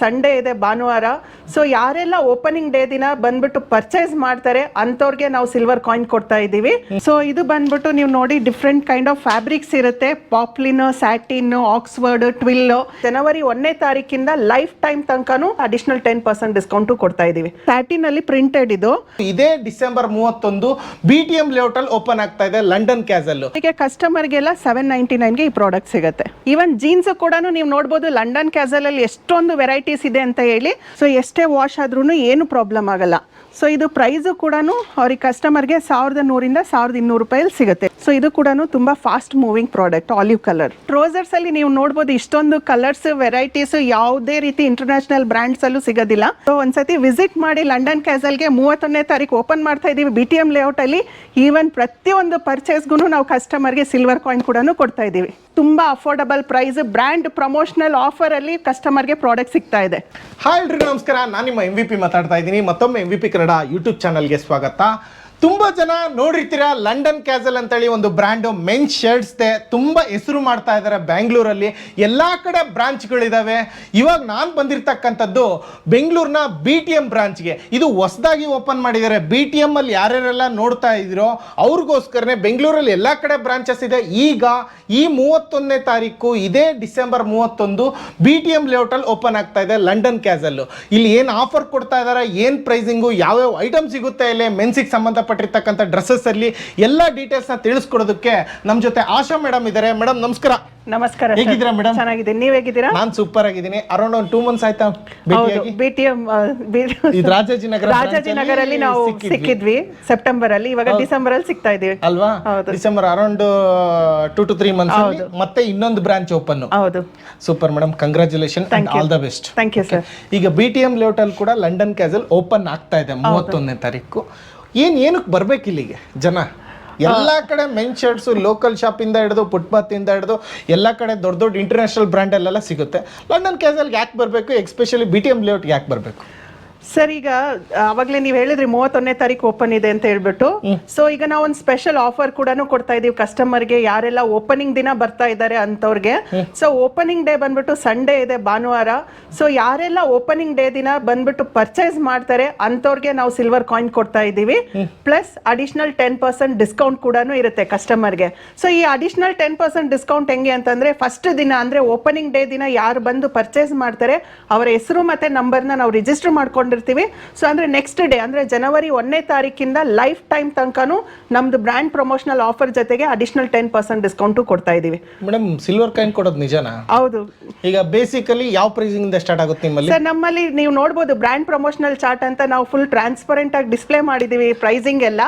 Sunday ಇದೆ ಭಾನುವಾರ. So ಯಾರೆಲ್ಲ ಓಪನಿಂಗ್ ಡೇ ದಿನ ಬಂದ್ಬಿಟ್ಟು ಪರ್ಚೇಸ್ ಮಾಡ್ತಾರೆ ಅಂತವ್ರಿಗೆ ನಾವು ಸಿಲ್ವರ್ ಕಾಯಿನ್ ಕೊಡ್ತಾ ಇದ್ದೀವಿ. ಸೊ ಇದು ಬಂದ್ಬಿಟ್ಟು ನೀವು ನೋಡಿ ಡಿಫ್ರೆಂಟ್ ಕೈಂಡ್ ಆಫ್ ಫ್ಯಾಬ್ರಿಕ್ಸ್ ಇರುತ್ತೆ. ಪಾಪ್ಲಿನ್ ಸ್ಯಾಟಿನ್ ಆಕ್ಸ್ಫರ್ಡ್ ಟ್ವಿಲ್ ಜನವರಿ ಒಂದನೇ ತಾರೀಕಿಂದ ಲೈಫ್ ಟೈಮ್ ತನಕನೂ ಅಡಿಷನಲ್ ಟೆನ್ ಪರ್ಸೆಂಟ್ ಡಿಸ್ಕೌಂಟ್ ಕೊಡ್ತಾ ಇದ್ದೀವಿ. ಸ್ಯಾಟಿನ್ ಅಲ್ಲಿ ಪ್ರಿಂಟೆಡ್ ಇದು. ಇದೇ ಡಿಸೆಂಬರ್ ಮೂವತ್ತೊಂದು ಬಿ ಟಿ ಎಂ ಲೇಔಟ್ ಅಲ್ಲಿ ಓಪನ್ ಆಗ್ತಾ ಇದೆ ಲಂಡನ್ ಕ್ಯಾಸಲ್ ಹೀಗೆ ಕಸ್ಟಮರ್ಗೆಲ್ಲ ಸೆವೆನ್ ನೈಂಟಿ ನೈನ್ಗೆ ಈ ಪ್ರಾಡಕ್ಟ್ ಸಿಗುತ್ತೆ. ಈವನ್ ಜೀನ್ಸ್ ಕೂಡ ನೀವು ನೋಡ್ಬೋದು ಲಂಡನ್ ಕ್ಯಾಸಲ್ ಅಲ್ಲಿ ಎಷ್ಟೊಂದು ವೆರೈಟೀಸ್ ಇದೆ ಅಂತ ಹೇಳಿ. ಸೊ ಎಷ್ಟೇ ವಾಶ್ ಆದ್ರೂ ಏನು ಪ್ರಾಬ್ಲಮ್ ಆಗಲ್ಲ. ಸೊ ಇದು ಪ್ರೈಸು ಕೂಡ ಅವ್ರಿಗೆ ಕಸ್ಟಮರ್ಗೆ ಸಾವಿರದ ನೂರಿಂದ ಸಾವಿರದ ಇನ್ನೂರು ರೂಪಾಯಲ್ಲಿ ಸಿಗುತ್ತೆ. ಸೊ ಇದು ಕೂಡ ತುಂಬಾ fast moving product olive colour trousers ಅಲ್ಲಿ ನೀವು ನೋಡ್ಬೋದು ಇಷ್ಟೊಂದು ಕಲರ್ಸ್ ವೆರೈಟೀಸ್ ಯಾವುದೇ ರೀತಿ ಇಂಟರ್ನ್ಯಾಷನಲ್ ಬ್ರ್ಯಾಂಡ್ಸ್ ಅಲ್ಲೂ ಸಿಗೋದಿಲ್ಲ. ಸೊ ಒಂದ್ಸತಿ ವಿಸಿಟ್ ಮಾಡಿ ಲಂಡನ್ ಕ್ಯಾಸಲ್ಗೆ ಮೂವತ್ತೊಂದನೇ ತಾರೀಕು ಓಪನ್ ಮಾಡ್ತಾ ಇದೀವಿ. ಬಿ ಟಿ ಎಂ ಲೇಔಟ್ ಅಲ್ಲಿ ಈವನ್ ಪ್ರತಿಯೊಂದು ಪರ್ಚೇಸ್ಗೂ ನಾವು ಕಸ್ಟಮರ್ಗೆ ಸಿಲ್ವರ್ ಕಾಯಿನ್ ಕೂಡ ಕೊಡ್ತಾ ಇದೀವಿ. ತುಂಬಾ affordable price brand promotional offer ಅಲ್ಲಿ ಕಸ್ಟಮರ್ಗೆ ಪ್ರಾಡಕ್ಟ್ ಸಿಗ್ತಾ ಇದೆ. ಹಾಯ್ ನಮಸ್ಕಾರ. ನಾನು ನಿಮ್ಮ ಎಂ ವಿ ಪಿ ಮಾತಾಡ್ತಾ ಇದ್ದೀನಿ. ಮತ್ತೊಮ್ಮೆ M V P Kannada YouTube ಚಾನಲ್ಗೆ ಸ್ವಾಗತ. ತುಂಬ ಜನ ನೋಡಿರ್ತೀರಾ ಲಂಡನ್ ಕ್ಯಾಸಲ್ ಅಂತೇಳಿ ಒಂದು ಬ್ರ್ಯಾಂಡು ಮೆನ್ಸ್ ಶರ್ಟ್ಸ್ದೆ ತುಂಬ ಹೆಸರು ಮಾಡ್ತಾ ಇದ್ದಾರೆ ಬ್ಯಾಂಗ್ಳೂರಲ್ಲಿ. ಎಲ್ಲ ಕಡೆ ಬ್ರಾಂಚ್ಗಳಿದ್ದಾವೆ ಇವಾಗ ನಾನು ಬಂದಿರತಕ್ಕಂಥದ್ದು ಬೆಂಗಳೂರಿನ ಬಿ ಟಿ ಎಂ ಬ್ರಾಂಚ್ಗೆ. ಇದು ಹೊಸದಾಗಿ ಓಪನ್ ಮಾಡಿದ್ದಾರೆ. ಬಿ ಟಿ ಎಂ ಅಲ್ಲಿ ಯಾರ್ಯಾರೆಲ್ಲ ನೋಡ್ತಾ ಇದ್ರೋ ಅವ್ರಿಗೋಸ್ಕರನೇ ಬೆಂಗಳೂರಲ್ಲಿ ಎಲ್ಲ ಕಡೆ ಬ್ರಾಂಚಸ್ ಇದೆ. ಈಗ ಈ ಮೂವತ್ತೊಂದನೇ ತಾರೀಕು, ಇದೇ ಡಿಸೆಂಬರ್ ಮೂವತ್ತೊಂದು ಬಿ ಟಿ ಎಂ ಲೇಔಟಲ್ಲಿ ಓಪನ್ ಆಗ್ತಾ ಇದೆ ಲಂಡನ್ ಕ್ಯಾಸಲ್ಲು. ಇಲ್ಲಿ ಏನು ಆಫರ್ ಕೊಡ್ತಾ ಇದ್ದಾರೆ ಏನು ಪ್ರೈಸಿಂಗು, ಯಾವ್ಯಾವ ಐಟಮ್ ಸಿಗುತ್ತೆ ಇಲ್ಲಿ ಮೆನ್ಸಿಗೆ ಸಂಬಂಧಪಟ್ಟಿರ್ತಕ್ಕಂಥ ಡ್ರೆಸ್ಸಸ್ ಅಲ್ಲಿ ಎಲ್ಲ ಡೀಟೇಲ್ಸ್ನ ತಿಳಿಸ್ಕೊಡೋದಕ್ಕೆ ನಮ್ಮ ಜೊತೆ ಆಶಾ ಮೇಡಮ್ ಇದ್ದಾರೆ ಮೇಡಮ್ ನಮಸ್ಕಾರ. ನಮಸ್ಕಾರ. ಹೇಗಿದ್ದೀರಾ ಮೇಡಮ್ ಚೆನ್ನಾಗಿದೆ ನೀವ್ ಹೇಗಿದ್ದೀರಾ? ನಾನು ಸೂಪರ್ ಆಗಿದ್ದೀನಿ. ಅರೌಂಡ್ ಒಂದು ಟೂ ಮಂತ್ಸ್ ಆಯ್ತಾ ಭೇಟಿಯಾಗಿ? ರಾಜಾಜಿನಗರ ರಾಜಾಜಿನಗರಲ್ಲಿ ನಾವು ಸಿಕ್ಕಿದ್ವಿ. ಸಿಕ್ಕಿದ್ವಿ. ಸೆಪ್ಟೆಂಬರ್ ಅಲ್ಲಿ. ಇವಾಗ ಡಿಸೆಂಬರ್ ಅಲ್ಲಿ ಸಿಗ್ತಾ ಇದೀವಿ. ಅಲ್ವಾ? December around two to three months ಮತ್ತೆ ಇನ್ನೊಂದು ಬ್ರಾಂಚ್ ಓಪನ್ ಹೌದು. Super madam congratulation all the best thank you sir ಈಗ ಬಿ ಟಿ ಎಂ ಲೋಟಲ್ ಕೂಡ ಲಂಡನ್ ಕ್ಯಾಸಲ್ ಓಪನ್ ಆಗ್ತಾ ಇದೆ ಮೂವತ್ತೊಂದನೇ ತಾರೀಕು. ಏನ್ ಏನಕ್ಕೆ ಬರ್ಬೇಕು ಇಲ್ಲಿಗೆ ಜನ? ಎಲ್ಲ ಕಡೆ ಮೆನ್ ಶರ್ಟ್ಸು ಲೋಕಲ್ ಶಾಪಿಂದ ಹಿಡಿದು ಫುಟ್ಪಾತ್ ಇಂದ ಹಿಡಿದು ಎಲ್ಲ ಕಡೆ ದೊಡ್ಡ ದೊಡ್ಡ ಇಂಟರ್ನ್ಯಾಷನಲ್ ಬ್ರ್ಯಾಂಡಲ್ಲೆಲ್ಲ ಸಿಗುತ್ತೆ. ಲಂಡನ್ ಕ್ಯಾಸಲ್ಗೆ ಯಾಕೆ ಬರಬೇಕು? ಎಕ್ಸ್ಪೆಷಲಿ ಬಿ ಟಿ ಎಂ ಲೇಔಟ್ಗೆ ಯಾಕೆ ಬರಬೇಕು? ಸರ್ ಈಗ ಅವಾಗಲೇ ನೀವು ಹೇಳಿದ್ರಿ ಮೂವತ್ತೊಂದನೇ ತಾರೀಕು ಓಪನ್ ಇದೆ ಅಂತ ಹೇಳ್ಬಿಟ್ಟು. ಸೊ ಈಗ ನಾವು ಒಂದು ಸ್ಪೆಷಲ್ ಆಫರ್ ಕೂಡ ಕೊಡ್ತಾ ಇದೀವಿ ಕಸ್ಟಮರ್ಗೆ ಯಾರೆಲ್ಲ ಓಪನಿಂಗ್ ದಿನ ಬರ್ತಾ ಇದ್ದಾರೆ ಅಂತವ್ರಿಗೆ. ಸೊ ಓಪನಿಂಗ್ ಡೇ ಬಂದ್ಬಿಟ್ಟು ಸಂಡೇ ಇದೆ ಭಾನುವಾರ. ಸೊ ಯಾರೆಲ್ಲ ಓಪನಿಂಗ್ ಡೇ ದಿನ ಬಂದ್ಬಿಟ್ಟು ಪರ್ಚೇಸ್ ಮಾಡ್ತಾರೆ ಅಂತವ್ರಿಗೆ ನಾವು ಸಿಲ್ವರ್ ಕಾಯಿನ್ ಕೊಡ್ತಾ ಇದ್ದೀವಿ. Plus additional ten percent discount ಕೂಡ ಇರುತ್ತೆ ಕಸ್ಟಮರ್ಗೆ ಸೊ ಈ ಅಡಿಷನಲ್ ಟೆನ್ ಪರ್ಸೆಂಟ್ ಡಿಸ್ಕೌಂಟ್ ಹೆಂಗೆ ಅಂತಂದ್ರೆ ಫಸ್ಟ್ ದಿನ ಅಂದ್ರೆ ಓಪನಿಂಗ್ ಡೇ ದಿನ ಯಾರು ಬಂದು ಪರ್ಚೇಸ್ ಮಾಡ್ತಾರೆ ಅವರ ಹೆಸರು ಮತ್ತೆ ನಂಬರ್ನ ನಾವು ರಿಜಿಸ್ಟರ್ ಮಾಡ್ಕೊಂಡಿರ್ತೀವಿ ಸೊ ಅಂದ್ರೆ ನೆಕ್ಸ್ಟ್ ಡೇ ಅಂದ್ರೆ ಜನವರಿ ಒಂದನೇ ತಾರೀಕಿಂದ ಲೈಫ್ ಟೈಮ್ ತನಕನೂ ನಮ್ದು ಬ್ರ್ಯಾಂಡ್ ಪ್ರಮೋಷನಲ್ ಆಫರ್ ಜೊತೆಗೆ ಅಡಿಷನಲ್ ಟೆನ್ ಪರ್ಸೆಂಟ್ ಡಿಸ್ಕೌಂಟು ಕೊಡ್ತಾ ಇದೀವಿ. ಮೇಡಮ್ ಸಿಲ್ವರ್ ಕಾಯಿನ್ ಕೊಡೋದು ನಿಜನಾ? ಹೌದು. ಈಗ ಬೇಸಿಕಲಿ ಯಾವ ಪ್ರೈಸಿಂಗ್ ಸ್ಟಾರ್ಟ್ ಆಗುತ್ತೆ ನಿಮ್ಮಲ್ಲಿ? ಸರ್ ನಮ್ಮಲ್ಲಿ ನೀವು ನೋಡ್ಬೋದು ಬ್ರ್ಯಾಂಡ್ ಪ್ರಮೋಷನಲ್ ಚಾರ್ಟ್ ಅಂತ ನಾವು ಫುಲ್ ಟ್ರಾನ್ಸ್ಪರೆಂಟ್ ಆಗಿ ಡಿಸ್ಪ್ಲೇ ಮಾಡಿದೀವಿ ಪ್ರೈಸಿಂಗ್ ಎಲ್ಲ.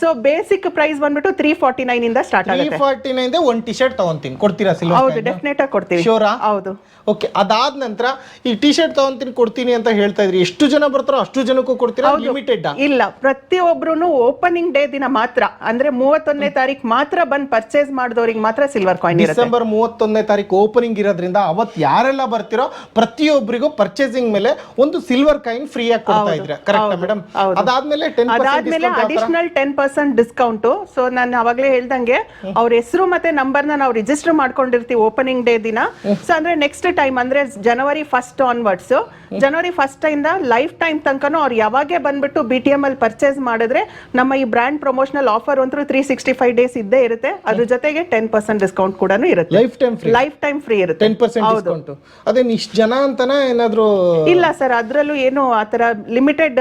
ಸೊ ಬೇಸಿಕ್ ಪ್ರೈಸ್ ಬಂದ್ಬಿಟ್ಟು ತ್ರೀ ಫಾರ್ಟಿ ನೈನ್ ಇಂದ ಸ್ಟಾರ್ಟ್ ತ್ರೀ ಆಗುತ್ತೆ ಫಾರ್ಟಿ ನೈನ್ ಒಂದು ಟಿ ಶರ್ಟ್ ತಗೊಂತೀನಿ. ಕೊಡ್ತೀರಾ ಸಿಲ್ವರ್ ಹೌದು ಡೆಫಿನೆಟ್ ಆಗಿ ಕೊಡ್ತೀವಿ. ಶೋರಾ ಹೌದು. ಓಕೆ ಅದಾದ ನಂತರ ಈ ಟಿ ಶರ್ಟ್ ತಗೊಂತೀನಿ ಕೊಡ್ತೀನಿ ಅಂತ ಹೇಳ್ತಾ ಇದ್ರಿ. ಎಷ್ಟು ಜನ ಬರ್ತಾರೋ ಅಷ್ಟು ಜನಕ್ಕೂ ಕೊಡ್ತೀರಾ? ಲಿಮಿಟೆಡ್ ಇಲ್ಲ ಪ್ರತಿಯೊಬ್ರು ಓಪನಿಂಗ್ ಡೇ ದಿನ ಮಾತ್ರ. ಅಂದ್ರೆ ಮೂವತ್ತೊಂದನೇ ತಾರೀಕು ಮಾತ್ರ ಬಂದ್ ಪರ್ಚೇಸ್ ಮಾಡಿದವರಿಗೆ ಮಾತ್ರ ಸಿಲ್ವರ್ ಕಾಯಿನ್ ಡಿಸೆಂಬರ್ ಮೂವತ್ತೊಂದನೇ ತಾರೀಕು ಓಪನಿಂಗ್ ಇರೋದ್ರಿಂದ ಅವತ್ ಯಾರೆಲ್ಲ ಬರ್ತಿರೋ ಪ್ರತಿಯೊಬ್ಬರಿಗೂ ಪರ್ಚೇಸಿಂಗ್ ಮೇಲೆ ಒಂದು ಸಿಲ್ವರ್ ಕಾಯಿನ್ ಫ್ರೀ ಆಗಿ ಕೊಡ್ತಾ ಇದ್ರೆ. ಕರೆಕ್ಟ್ ಮೇಡಮ್ ಅದಾದ್ಮೇಲೆ ಅದಾದ್ಮೇಲೆ additional ten percent discount so ನಾನು ಅವಾಗಲೇ ಹೇಳ್ದಂಗೆ ಅವ್ರ ಹೆಸರು ಮತ್ತೆ ನಂಬರ್ನ ನಾವು ರಿಜಿಸ್ಟರ್ ಮಾಡ್ಕೊಂಡಿರ್ತೀವಿ ಓಪನಿಂಗ್ ಡೇ ದಿನ. ಸೊ ಅಂದ್ರೆ ನೆಕ್ಸ್ಟ್ ಟೈಮ್ ಅಂದ್ರೆ January first onwards January first ಇಂದ ಲೈಫ್ ಟೈಮ್ ತನಕನೂ ಅವ್ರು ಯಾವಾಗೇ ಬಂದ್ಬಿಟ್ಟು ಬಿ ಟಿ ಎಂ ಅಲ್ಲಿ ಪರ್ಚೇಸ್ ಮಾಡಿದ್ರೆ ನಮ್ಮ ಈ ಬ್ರ್ಯಾಂಡ್ ಪ್ರಮೋಷನಲ್ ಆಫರ್ ಅಂತೂ ತ್ರೀ ಸಿಕ್ಸ್ಟಿ ಫೈವ್ ಡೇಸ್ ಇದ್ದೇ ಇರುತ್ತೆ. ಅದ್ರ ಜೊತೆಗೆ ಟೆನ್ ಪರ್ಸೆಂಟ್ ಡಿಸ್ಕೌಂಟ್ ಕೂಡ ಇರುತ್ತೆ. Life time free life time free ಇರುತ್ತೆ ಟೆನ್ ಪರ್ಸೆಂಟ್ ಡಿಸ್ಕೌಂಟ್ ಅದೇ ಇಷ್ಟು ಜನ ಅಂತನ ಏನಾದ್ರು ಇಲ್ಲ ಸರ್ ಅದ್ರಲ್ಲೂ ಏನು ಆತರ ಲಿಮಿಟೆಡ್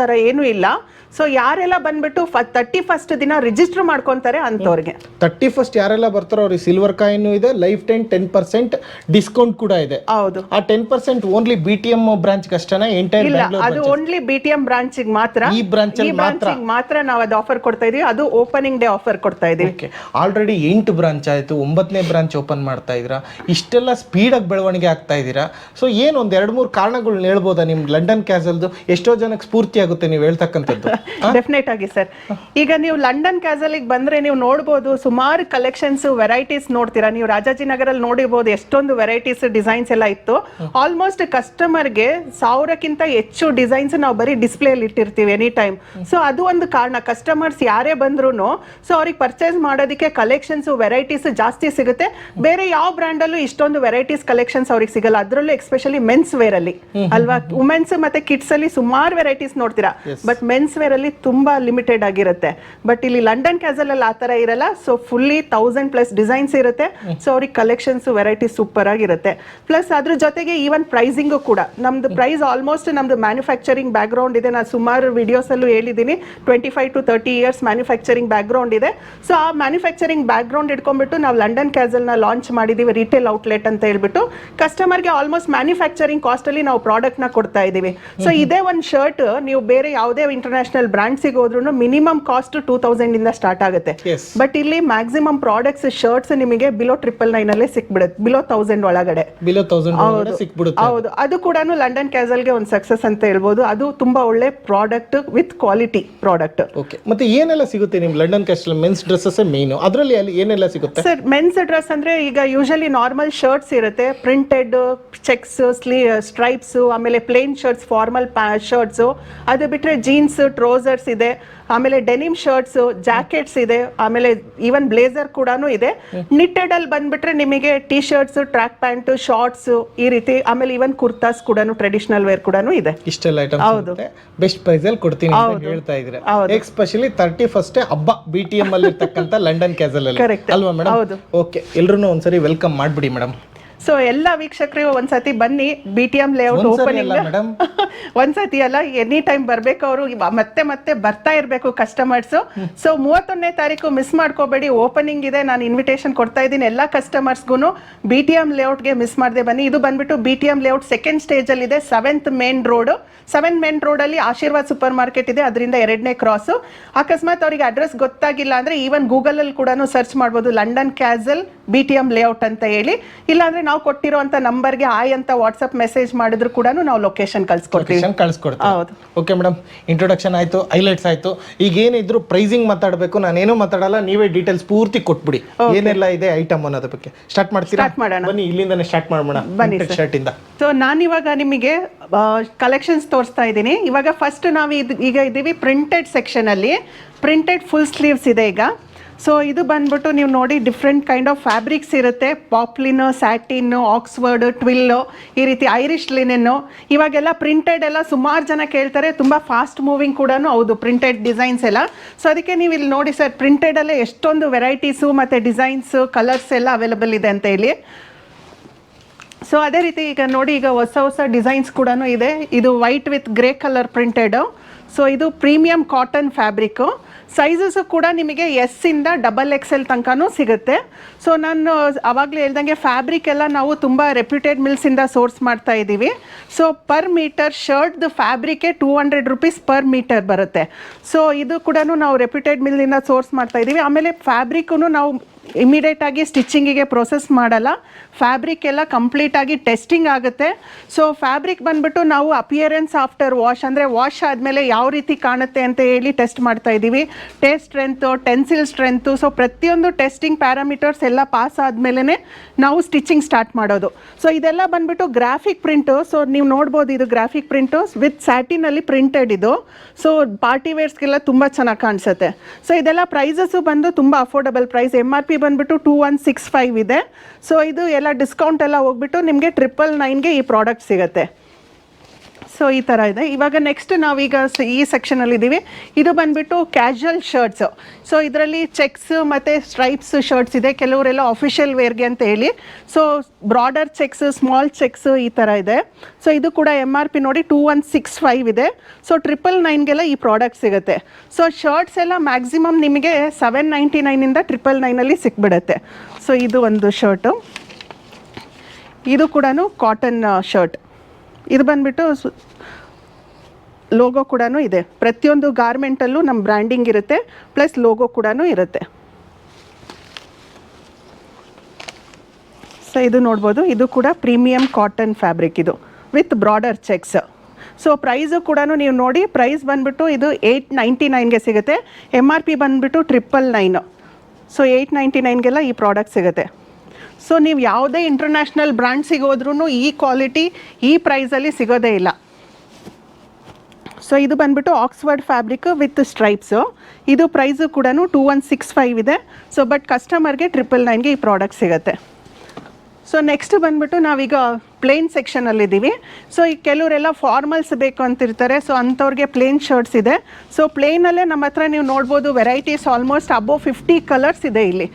ತರ ಏನು ಇಲ್ಲ. ಸೊ ಯಾರೆಲ್ಲ ಬಂದ್ಬಿಟ್ಟು ತರ್ಟಿ ಫಸ್ಟ್ ದಿನ ರಿಜಿಸ್ಟರ್ ಮಾಡ್ಕೊಂತಾರೆ ಅಂತವ್ರಿಗೆ ತರ್ಟಿ ಫಸ್ಟ್ ಯಾರೆಲ್ಲ ಬರ್ತಾರೋ ಅವ್ರಿಗೆ ಸಿಲ್ವರ್ ಕಾಯಿನ್ ಇದೆ life time ten percent discount ಕೂಡ ಇದೆ. ಹೌದು. ಆ ten percent only B T M branch ಅಷ್ಟೇನಾ ಎಂಟೈರ್ ಇಲ್ಲ ಅದು only B T M branch ಮಾತ್ರ. ಈ ಬ್ರಾಂಚ್ ಮಾತ್ರ? ಮಾತ್ರ ನಾವು ಅದು ಆಫರ್ ಕೊಡ್ತಾ ಇದೀವಿ. ಅದು ಓಪನಿಂಗ್ ಡೇ ಆಫರ್ ಕೊಡ್ತಾ ಇದೀವಿ. ಓಕೆ ಆಲ್ರೆಡಿ ಎಂಟು ಬ್ರಾಂಚ್ ಆಯಿತು. ಒಂಬತ್ತನೇ ಬ್ರಾಂಚ್ ಓಪನ್ ಮಾಡ್ತಾ ಇದ್ದೀರಾ? ಇಷ್ಟೆಲ್ಲ ಸ್ಪೀಡಾಗಿ ಬೆಳವಣಿಗೆ ಆಗ್ತಾ ಇದ್ದೀರಾ? ಸೊ ಏನು ಒಂದು ಎರಡು ಮೂರು ಕಾರಣಗಳನ್ನ ಹೇಳ್ಬೋದಾ ನಿಮ್ಮ ಲಂಡನ್ ಕ್ಯಾಸಲ್ದು ಎಷ್ಟೋ ಜನಕ್ಕೆ ಸ್ಫೂರ್ತಿ ಆಗುತ್ತೆ ನೀವು ಹೇಳ್ತಕ್ಕಂಥದ್ದು. ಡೆಫಿನೆಟ್ ಆಗಿ ಸರ್ ಈಗ ನೀವು ಲಂಡನ್ ಕ್ಯಾಸಲಿಗೆ ಬಂದ್ರೆ ನೀವು ನೋಡ್ಬೋದು ಸುಮಾರು ಕಲೆಕ್ಷನ್ಸ್ ವೆರೈಟೀಸ್ ನೋಡ್ತೀರಾ. ನೀವು ರಾಜಾಜಿನಗರಲ್ಲಿ ನೋಡಿರ್ಬೋದು ಎಷ್ಟೊಂದು ವೆರೈಟೀಸ್ ಡಿಸೈನ್ಸ್ ಎಲ್ಲ ಇತ್ತು. ಆಲ್ಮೋಸ್ಟ್ ಕಸ್ಟಮರ್ಗೆ ಸಾವಿರಕ್ಕಿಂತ ಹೆಚ್ಚು ಡಿಸೈನ್ಸ್ ನಾವು ಬರೀ ಡಿಸ್ಪ್ಲೇಲಿ ಇಟ್ಟಿರ್ತೀವಿ ಎನಿ ಟೈಮ್ ಸೊ ಅದು ಒಂದು ಕಾರಣ. ಕಸ್ಟಮರ್ಸ್ ಯಾರೇ ಬಂದ್ರು ಸೊ ಅವ್ರಿಗೆ ಪರ್ಚೇಸ್ ಮಾಡೋದಕ್ಕೆ ಕಲೆಕ್ಷನ್ಸ್ ವೆರೈಟೀಸ್ ಜಾಸ್ತಿ ಸಿಗುತ್ತೆ. ಬೇರೆ ಯಾವ ಬ್ರ್ಯಾಂಡಲ್ಲೂ ಇಷ್ಟೊಂದು ವೆರೈಟೀಸ್ ಕಲೆಕ್ಷನ್ಸ್ ಅವ್ರಿಗೆ ಸಿಗಲ್ಲ. ಅದರಲ್ಲೂ ಎಸ್ಪೆಷಲಿ ಮೆನ್ಸ್ ವೇರ್ ಅಲ್ಲಿ ಅಲ್ವಾ? ವುಮೆನ್ಸ್ ಮತ್ತೆ ಕಿಡ್ಸ್ ಅಲ್ಲಿ ಸುಮಾರು ವೆರೈಟೀಸ್ ನೋಡ್ತೀರಾ. ಬಟ್ ಮೆನ್ಸ್ ವೇರ್ ಅಲ್ಲಿ ತುಂಬಾ ಲಿಮಿಟೆಡ್ ಆಗಿರುತ್ತೆ. ಬಟ್ ಇಲ್ಲಿ ಲಂಡನ್ ಕ್ಯಾಸಲ್ ಅಲ್ಲಿ ಆತರ ಇರಲ್ಲ. So fully thousand plus designs ಇರುತ್ತೆ. ಸೊ ಅವ್ರಿಗೆ ಕಲೆಕ್ಷನ್ಸ್ ವೆರೈಟಿ ಸೂಪರ್ ಆಗಿರುತ್ತೆ. ಪ್ಲಸ್ ಅದ್ರ ಜೊತೆಗೆ ಈವನ್ ಪ್ರೈಸಿಂಗು ಕೂಡ. ನಮ್ದು ಪ್ರೈಸ್ ಆಲ್ಮೋಸ್ಟ್ ನಮ್ದು ಮ್ಯಾನುಫ್ಯಾಕ್ಚರಿಂಗ್ ಬ್ಯಾಕ್ ಗ್ರೌಂಡ್ ಇದೆ. ನಾನು ಸುಮಾರು ವಿಡಿಯೋಸ್ ಅಲ್ಲೂ ಹೇಳಿದ್ದೀನಿ twenty five to thirty years manufacturing background ಇದೆ. ಸೊ ಆ ಮ್ಯಾನುಫ್ಯಾಕ್ಚರಿಂಗ್ ಬ್ಯಾಕ್ ಗ್ರೌಂಡ್ ಇಟ್ಕೊಂಡ್ಬಿಟ್ಟು ನಾವು ಲಂಡನ್ ಕ್ಯಾಸಲ್ನ ಲಾಂಚ್ ಮಾಡಿದೀವಿ ರಿಟೇಲ್ ಔಟ್ಲೆಟ್ ಅಂತ ಹೇಳ್ಬಿಟ್ಟು. ಕಸ್ಟಮರ್ಗೆ ಆಲ್ಮೋಸ್ಟ್ ಮ್ಯಾನುಫ್ಯಾಕ್ಚರಿಂಗ್ ಕಾಸ್ಟ್ ಅಲ್ಲಿ ನಾವು ಪ್ರಾಡಕ್ಟ್ನ ಕೊಡ್ತಾ ಇದೀವಿ. ಸೊ ಇದೇ ಒಂದು ಶರ್ಟ್ ನೀವು ಬೇರೆ ಯಾವುದೇ ಇಂಟರ್ನ್ಯಾಷನಲ್ ಬ್ರಾಂಡ್ಸಿಗೆ ಹೋದ್ರೂ ಮಿನಿಮಮ್ ಕಾಸ್ಟ್ ಟೂ ತೌಸಂಡ್ ಇಂದ ಸ್ಟಾರ್ಟ್ ಆಗುತ್ತೆ. ಬಟ್ ಇಲ್ಲಿ ಮ್ಯಾಕ್ಸಿಮಮ್ ಪ್ರಾಡಕ್ಟ್ಸ್ ಶರ್ಟ್ಸ್ ನಿಮಗೆ ಬಿಲೋ ಟ್ರಿಪಲ್ ನೈನ್ ಅಲ್ಲೇ ಸಿಕ್ಬಿಡುತ್ತೆ. ಬಿಲೋ ತೌಸಂಡ್ ಒಳಗಡೆ. ಬಿಲೋ ತೌಸಂಡ್ ಹೌದು. ಅದು ಕೂಡ ಲಂಡನ್ ಕ್ಯಾಸಲ್ಗೆ ಒಂದು ಸಕ್ಸಸ್ ಅಂತ ಹೇಳ್ಬೋದು. ಅದು ತುಂಬಾ ಒಳ್ಳೆ product with quality product okay ಮತ್ತೆ ಏನೆಲ್ಲ ಸಿಗುತ್ತೆ ನಿಮ್ London castle men's dresses main ಅದರಲ್ಲಿ ಅಲ್ಲಿ ಏನೆಲ್ಲ ಸಿಗುತ್ತೆ? ಸರ್ ಮೆನ್ಸ್ ಡ್ರೆಸ್ ಅಂದ್ರೆ ಈಗ ಯೂಶಲಿ ನಾರ್ಮಲ್ ಶರ್ಟ್ಸ್ ಇರುತ್ತೆ. ಪ್ರಿಂಟೆಡ್ ಚೆಕ್ಸ್ ಸ್ಲೀ ಸ್ಟ್ರೈಪ್ಸ್ ಆಮೇಲೆ ಪ್ಲೇನ್ ಶರ್ಟ್ಸ್ ಫಾರ್ಮಲ್ ಶರ್ಟ್ಸ್ ಅದು ಬಿಟ್ರೆ ಜೀನ್ಸ್ ಟ್ರೋಸರ್ಸ್ ಇದೆ ಆಮೇಲೆ ಡೆನಿಮ್ ಶರ್ಟ್ಸ್ ಜಾಕೆಟ್ಸ್ ಇದೆ ಆಮೇಲೆ ಈವನ್ ಬ್ಲೇಸರ್ ಕೂಡ ಇದೆ. ನಿಟ್ಟೆಡ್ ಅಲ್ಲಿ ಬಂದ್ಬಿಟ್ರೆ ನಿಮಗೆ T shirts track pant shorts ಈ ರೀತಿ ಆಮೇಲೆ ಈವನ್ ಕುರ್ತಾಸ್ ಕೂಡ ಟ್ರೆಡಿಷನಲ್ ವೇರ್ ಕೂಡ ಇದೆ. ಇಷ್ಟೆಲ್ಲ ಐಟಮ್ಸ್ ಬೆಸ್ಟ್ ಪ್ರೈಸ್ ಅಲ್ಲಿ ಕೊಡ್ತೀನಿ ಅಂತ ಹೇಳ್ತಾ ಇದ್ರೆ. ಎಕ್ಸ್ಪೆಷಲಿ ತರ್ಟಿ ಫಸ್ಟ್ ಹಬ್ಬ ಬಿ ಟಿ ಎಂ ಅಲ್ಲಿ ಇರ್ತಕ್ಕಂಥ ಲಂಡನ್ ಕ್ಯಾಸಲ್ ಅಲ್ಲಿ. ಅಲ್ವಾ ಮೇಡಮ್ ಓಕೆ ಎಲ್ರು ಒಂದ್ಸರಿ ವೆಲ್ಕಮ್ ಮಾಡ್ಬಿಡಿ ಮೇಡಮ್ ಸೊ ಎಲ್ಲ ವೀಕ್ಷಕರು ಒಂದ್ಸತಿ ಬನ್ನಿ B T M layout opening ಒಂದ್ಸತಿ ಅಲ್ಲ ಎನಿ ಟೈಮ್ ಬರ್ಬೇಕು ಅವರು ಮತ್ತೆ ಮತ್ತೆ ಬರ್ತಾ ಇರಬೇಕು ಕಸ್ಟಮರ್ಸ್ ಸೊ ಮೂವತ್ತೊಂದನೇ ತಾರೀಕು ಮಿಸ್ ಮಾಡ್ಕೋಬೇಡಿ ಓಪನಿಂಗ್ ಇದೆ ನಾನು ಇನ್ವಿಟೇಷನ್ ಕೊಡ್ತಾ ಇದ್ದೀನಿ ಎಲ್ಲ ಕಸ್ಟಮರ್ಸ್ಗೂ ಬಿ ಟಿ ಎಂ ಲೇಔಟ್ಗೆ ಮಿಸ್ ಮಾಡದೆ ಬನ್ನಿ. ಇದು ಬಂದ್ಬಿಟ್ಟು B T M layout second stage ಅಲ್ಲಿ ಇದೆ seventh main road seven main road ಅಲ್ಲಿ ಆಶೀರ್ವಾದ್ ಸೂಪರ್ ಮಾರ್ಕೆಟ್ ಇದೆ ಅದರಿಂದ ಎರಡನೇ ಕ್ರಾಸ್ ಅಕಸ್ಮಾತ್ ಅವರಿಗೆ ಅಡ್ರೆಸ್ ಗೊತ್ತಾಗಿಲ್ಲ ಅಂದ್ರೆ ಈವನ್ ಗೂಗಲ್ ಅಲ್ಲಿ ಕೂಡ ಸರ್ಚ್ ಮಾಡ್ಬೋದು London castle B T M layout ಅಂತ ಹೇಳಿ. ಇಲ್ಲಾಂದ್ರೆ ನಾವು ಕೊಟ್ಟಿರುವಂತ ನಂಬರ್ಗೆ ಹಾಯ್ ಅಂತ ವಾಟ್ಸ್ಆಪ್ ಮೆಸೇಜ್ ಮಾಡಿದ್ರು ಕೂಡ ನಾವು ಲೊಕೇಶನ್ ಕಳ್ಸಿಕೊಡ್ತೀವಿ. ಲೊಕೇಶನ್ ಹೌದು. ಓಕೆ ಮೇಡಮ್ ಇಂಟ್ರೊಡಕ್ಷನ್ ಆಯ್ತು ಹೈಲೈಟ್ಸ್ ಆಯ್ತು. ಈಗ ಏನಿದ್ರು ಪ್ರೈಸಿಂಗ್ ಮಾತಾಡಬೇಕು ನಾನೇನು ಮಾತಾಡಲ್ಲ ನೀವೇ ಡೀಟೇಲ್ಸ್ ಪೂರ್ತಿ ಕೊಟ್ಬಿಡಿ. ಏನೆಲ್ಲ ಇದೆ ಐಟಮ್ ಅನ್ನೋದ್ರ ಬಗ್ಗೆ. ಸ್ಟಾರ್ಟ್ ಮಾಡ್ತೀರಾ? ಮಾಡೋಣ. ಬನ್ನಿ ಇಲ್ಲಿಂದಾನೆ ಸ್ಟಾರ್ಟ್ ಮಾಡೋಣ. ಬನ್ನಿ ಶರ್ಟ್ ಇಂದ. ಸೊ ಇವಾಗ ನಿಮಗೆ ಕಲೆಕ್ಷನ್ಸ್ ತೋರಿಸ್ತಾ ಇದ್ದೀನಿ. ಇವಾಗ ಫಸ್ಟ್ ನಾವು ಇದು ಈಗ ಇದ್ದೀವಿ ಪ್ರಿಂಟೆಡ್ ಸೆಕ್ಷನಲ್ಲಿ ಪ್ರಿಂಟೆಡ್ ಫುಲ್ ಸ್ಲೀವ್ಸ್ ಇದೆ ಈಗ. ಸೊ ಇದು ಬಂದ್ಬಿಟ್ಟು ನೀವು ನೋಡಿ ಡಿಫ್ರೆಂಟ್ ಕೈಂಡ್ ಆಫ್ ಫ್ಯಾಬ್ರಿಕ್ಸ್ ಇರುತ್ತೆ. ಪಾಪ್ಲಿನ್ ಸ್ಯಾಟಿನ್ ಆಕ್ಸ್ಫರ್ಡ್ ಟ್ವಿಲ್ಲು ಈ ರೀತಿ ಐರಿಷ್ ಲಿನೆನ್ನು ಇವಾಗೆಲ್ಲ ಪ್ರಿಂಟೆಡ್ ಎಲ್ಲ ಸುಮಾರು ಜನ ಕೇಳ್ತಾರೆ. ತುಂಬ ಫಾಸ್ಟ್ ಮೂವಿಂಗ್ ಕೂಡ ಹೌದು ಪ್ರಿಂಟೆಡ್ ಡಿಸೈನ್ಸ್ ಎಲ್ಲ. ಸೊ ಅದಕ್ಕೆ ನೀವು ಇಲ್ಲಿ ನೋಡಿ ಸರ್ ಪ್ರಿಂಟೆಡಲ್ಲೇ ಎಷ್ಟೊಂದು ವೆರೈಟೀಸು ಮತ್ತು ಡಿಸೈನ್ಸ್ ಕಲರ್ಸ್ ಎಲ್ಲ ಅವೈಲಬಲ್ ಇದೆ ಅಂತ ಹೇಳಿ. ಸೊ ಅದೇ ರೀತಿ ಈಗ ನೋಡಿ, ಈಗ ಹೊಸ ಹೊಸ ಡಿಸೈನ್ಸ್ ಕೂಡ ಇದೆ. ಇದು white with grey colour printed so ಇದು ಪ್ರೀಮಿಯಂ ಕಾಟನ್ ಫ್ಯಾಬ್ರಿಕ್ಕು ಸೈಜಸ್ ಕೂಡ ನಿಮಗೆ ಎಸ್ ಇಂದ ಡಬಲ್ ಎಕ್ಸ್ ಎಲ್ ತನಕನೂ ಸಿಗುತ್ತೆ. ಸೊ ನಾನು ಅವಾಗಲೇ ಹೇಳ್ದಂಗೆ ಫ್ಯಾಬ್ರಿಕ್ ಎಲ್ಲ ನಾವು ತುಂಬ ರೆಪ್ಯೂಟೆಡ್ ಮಿಲ್ಸಿಂದ ಸೋರ್ಸ್ ಮಾಡ್ತಾ ಇದ್ದೀವಿ. ಸೊ ಪರ್ ಮೀಟರ್ ಶರ್ಟ್ದು ಫ್ಯಾಬ್ರಿಕ್ಕೆ two hundred rupees per metre ಬರುತ್ತೆ. ಸೊ ಇದು ಕೂಡ ನಾವು ರೆಪ್ಯೂಟೆಡ್ ಮಿಲ್ನಿಂದ ಸೋರ್ಸ್ ಮಾಡ್ತಾ ಇದ್ದೀವಿ. ಆಮೇಲೆ ಫ್ಯಾಬ್ರಿಕ್ಕೂ ನಾವು ಇಮಿಡಿಯೇಟ್ ಆಗಿ ಸ್ಟಿಚಿಂಗಿಗೆ ಪ್ರೊಸೆಸ್ ಮಾಡಲ್ಲ. ಫ್ಯಾಬ್ರಿಕ್ ಎಲ್ಲ ಕಂಪ್ಲೀಟ್ ಆಗಿ ಟೆಸ್ಟಿಂಗ್ ಆಗುತ್ತೆ. ಸೊ ಫ್ಯಾಬ್ರಿಕ್ ಬಂದ್ಬಿಟ್ಟು ನಾವು ಅಪಿಯರೆನ್ಸ್ ಆಫ್ಟರ್ ವಾಶ್ ಅಂದರೆ ವಾಶ್ ಆದಮೇಲೆ ಯಾವ ರೀತಿ ಕಾಣುತ್ತೆ ಅಂತ ಹೇಳಿ ಟೆಸ್ಟ್ ಮಾಡ್ತಾ ಇದ್ದೀವಿ. Taste strength tensile strength so ಪ್ರತಿಯೊಂದು ಟೆಸ್ಟಿಂಗ್ ಪ್ಯಾರಾಮೀಟರ್ಸ್ ಎಲ್ಲ ಪಾಸ್ ಆದಮೇಲೆ ನಾವು ಸ್ಟಿಚಿಂಗ್ ಸ್ಟಾರ್ಟ್ ಮಾಡೋದು. ಸೊ ಇದೆಲ್ಲ ಬಂದ್ಬಿಟ್ಟು ಗ್ರಾಫಿಕ್ ಪ್ರಿಂಟು ಸೊ ನೀವು ನೋಡ್ಬೋದು ಇದು ಗ್ರಾಫಿಕ್ ಪ್ರಿಂಟು ವಿತ್ ಸ್ಯಾಟಿನಲ್ಲಿ ಪ್ರಿಂಟೆಡ್ ಇದು. ಸೊ ಪಾರ್ಟಿ ವೇರ್ಸ್ಗೆಲ್ಲ ತುಂಬ ಚೆನ್ನಾಗಿ ಕಾಣಿಸುತ್ತೆ. ಸೊ ಇದೆಲ್ಲ ಪ್ರೈಸಸ್ಸು ಬಂದು ತುಂಬ affordable price M R P ಬಂದ್ಬಿಟ್ಟು ಟೂ ಒನ್ ಸಿಕ್ಸ್ ಫೈವ್ ಇದೆ. ಸೊ ಇದು ಎಲ್ಲ ಡಿಸ್ಕೌಂಟ್ ಎಲ್ಲ ಹೋಗ್ಬಿಟ್ಟು ನಿಮಗೆ ಟ್ರಿಪಲ್ ನೈನ್ಗೆ ಈ ಪ್ರಾಡಕ್ಟ್ ಸಿಗುತ್ತೆ. ಸೊ ಈ ಥರ ಇದೆ. ಇವಾಗ ನೆಕ್ಸ್ಟ್ ನಾವೀಗ ಈ ಸೆಕ್ಷನಲ್ಲಿ ಇದ್ದೀವಿ ಇದು ಬಂದ್ಬಿಟ್ಟು ಕ್ಯಾಶುವಲ್ ಶರ್ಟ್ಸ್ ಸೊ ಇದರಲ್ಲಿ ಚೆಕ್ಸ್ ಮತ್ತು ಸ್ಟ್ರೈಪ್ಸ್ ಶರ್ಟ್ಸ್ ಇದೆ. ಕೆಲವರೆಲ್ಲ ಅಫಿಷಿಯಲ್ ವೇರ್ಗೆ ಅಂತ ಹೇಳಿ. So broader checks small checks ಈ ಥರ ಇದೆ. ಸೊ ಇದು ಕೂಡ ಎಂ ಆರ್ ಪಿ ನೋಡಿ ಟೂ ಒನ್ ಸಿಕ್ಸ್ ಫೈವ್ ಇದೆ. ಸೊ ಟ್ರಿಪಲ್ ನೈನ್ಗೆಲ್ಲ ಈ ಪ್ರಾಡಕ್ಟ್ ಸಿಗುತ್ತೆ. ಸೊ ಶರ್ಟ್ಸ್ ಎಲ್ಲ ಮ್ಯಾಕ್ಸಿಮಮ್ ನಿಮಗೆ ಸೆವೆನ್ ನೈಂಟಿ ನೈನಿಂದ ಟ್ರಿಪಲ್ ನೈನಲ್ಲಿ ಸಿಕ್ಬಿಡುತ್ತೆ. ಸೊ ಇದು ಒಂದು ಶರ್ಟು ಇದು ಕೂಡ ಕಾಟನ್ ಶರ್ಟ್ ಇದು ಬಂದ್ಬಿಟ್ಟು ಲೋಗೋ ಕೂಡ ಇದೆ. ಪ್ರತಿಯೊಂದು ಗಾರ್ಮೆಂಟಲ್ಲೂ ನಮ್ಮ ಬ್ರ್ಯಾಂಡಿಂಗ್ ಇರುತ್ತೆ ಪ್ಲಸ್ ಲೋಗೋ ಕೂಡ ಇರುತ್ತೆ. ಸೊ ಇದು ನೋಡ್ಬೋದು. ಇದು ಕೂಡ ಪ್ರೀಮಿಯಂ ಕಾಟನ್ ಫ್ಯಾಬ್ರಿಕ್ ಇದು with broader checks so price ಕೂಡ ನೀವು ನೋಡಿ ಪ್ರೈಸ್ ಬಂದುಬಿಟ್ಟು ಇದು ಏಯ್ಟ್ ನೈಂಟಿ ನೈನ್ಗೆ ಸಿಗುತ್ತೆ. ಎಂ ಆರ್ ಪಿ ಬಂದುಬಿಟ್ಟು triple nine so eight ninety ನೈನ್ಗೆಲ್ಲ ಈ ಪ್ರಾಡಕ್ಟ್ ಸಿಗುತ್ತೆ. ಸೊ ನೀವು ಯಾವುದೇ ಇಂಟರ್ನ್ಯಾಷನಲ್ ಬ್ರ್ಯಾಂಡ್ ಸಿಗೋದ್ರೂ ಈ ಕ್ವಾಲಿಟಿ ಈ ಪ್ರೈಸಲ್ಲಿ ಸಿಗೋದೇ ಇಲ್ಲ. ಸೊ ಇದು ಬಂದ್ಬಿಟ್ಟು ಆಕ್ಸ್ಫರ್ಡ್ ಫ್ಯಾಬ್ರಿಕ್ ವಿತ್ ಸ್ಟ್ರೈಪ್ಸು ಇದು ಪ್ರೈಸು ಕೂಡ ಟೂ ಒನ್ ಸಿಕ್ಸ್ ಫೈವ್ ಇದೆ. ಸೊ ಬಟ್ ಕಸ್ಟಮರ್ಗೆ ಟ್ರಿಪಲ್ ನೈನ್ಗೆ ಈ ಪ್ರಾಡಕ್ಟ್ ಸಿಗುತ್ತೆ. ಸೊ ನೆಕ್ಸ್ಟ್ ಬಂದ್ಬಿಟ್ಟು ನಾವೀಗ ಪ್ಲೇನ್ ಸೆಕ್ಷನಲ್ಲಿದ್ದೀವಿ ಸೊ ಈ ಕೆಲವರೆಲ್ಲ ಫಾರ್ಮಲ್ಸ್ ಬೇಕು ಅಂತಿರ್ತಾರೆ ಸೊ ಅಂಥವ್ರಿಗೆ ಪ್ಲೇನ್ ಶರ್ಟ್ಸ್ ಇದೆ. ಸೊ ಪ್ಲೇನಲ್ಲೇ ನಮ್ಮ ಹತ್ರ ನೀವು ನೋಡ್ಬೋದು varieties almost above fifty colours ಇದೆ ಇಲ್ಲಿ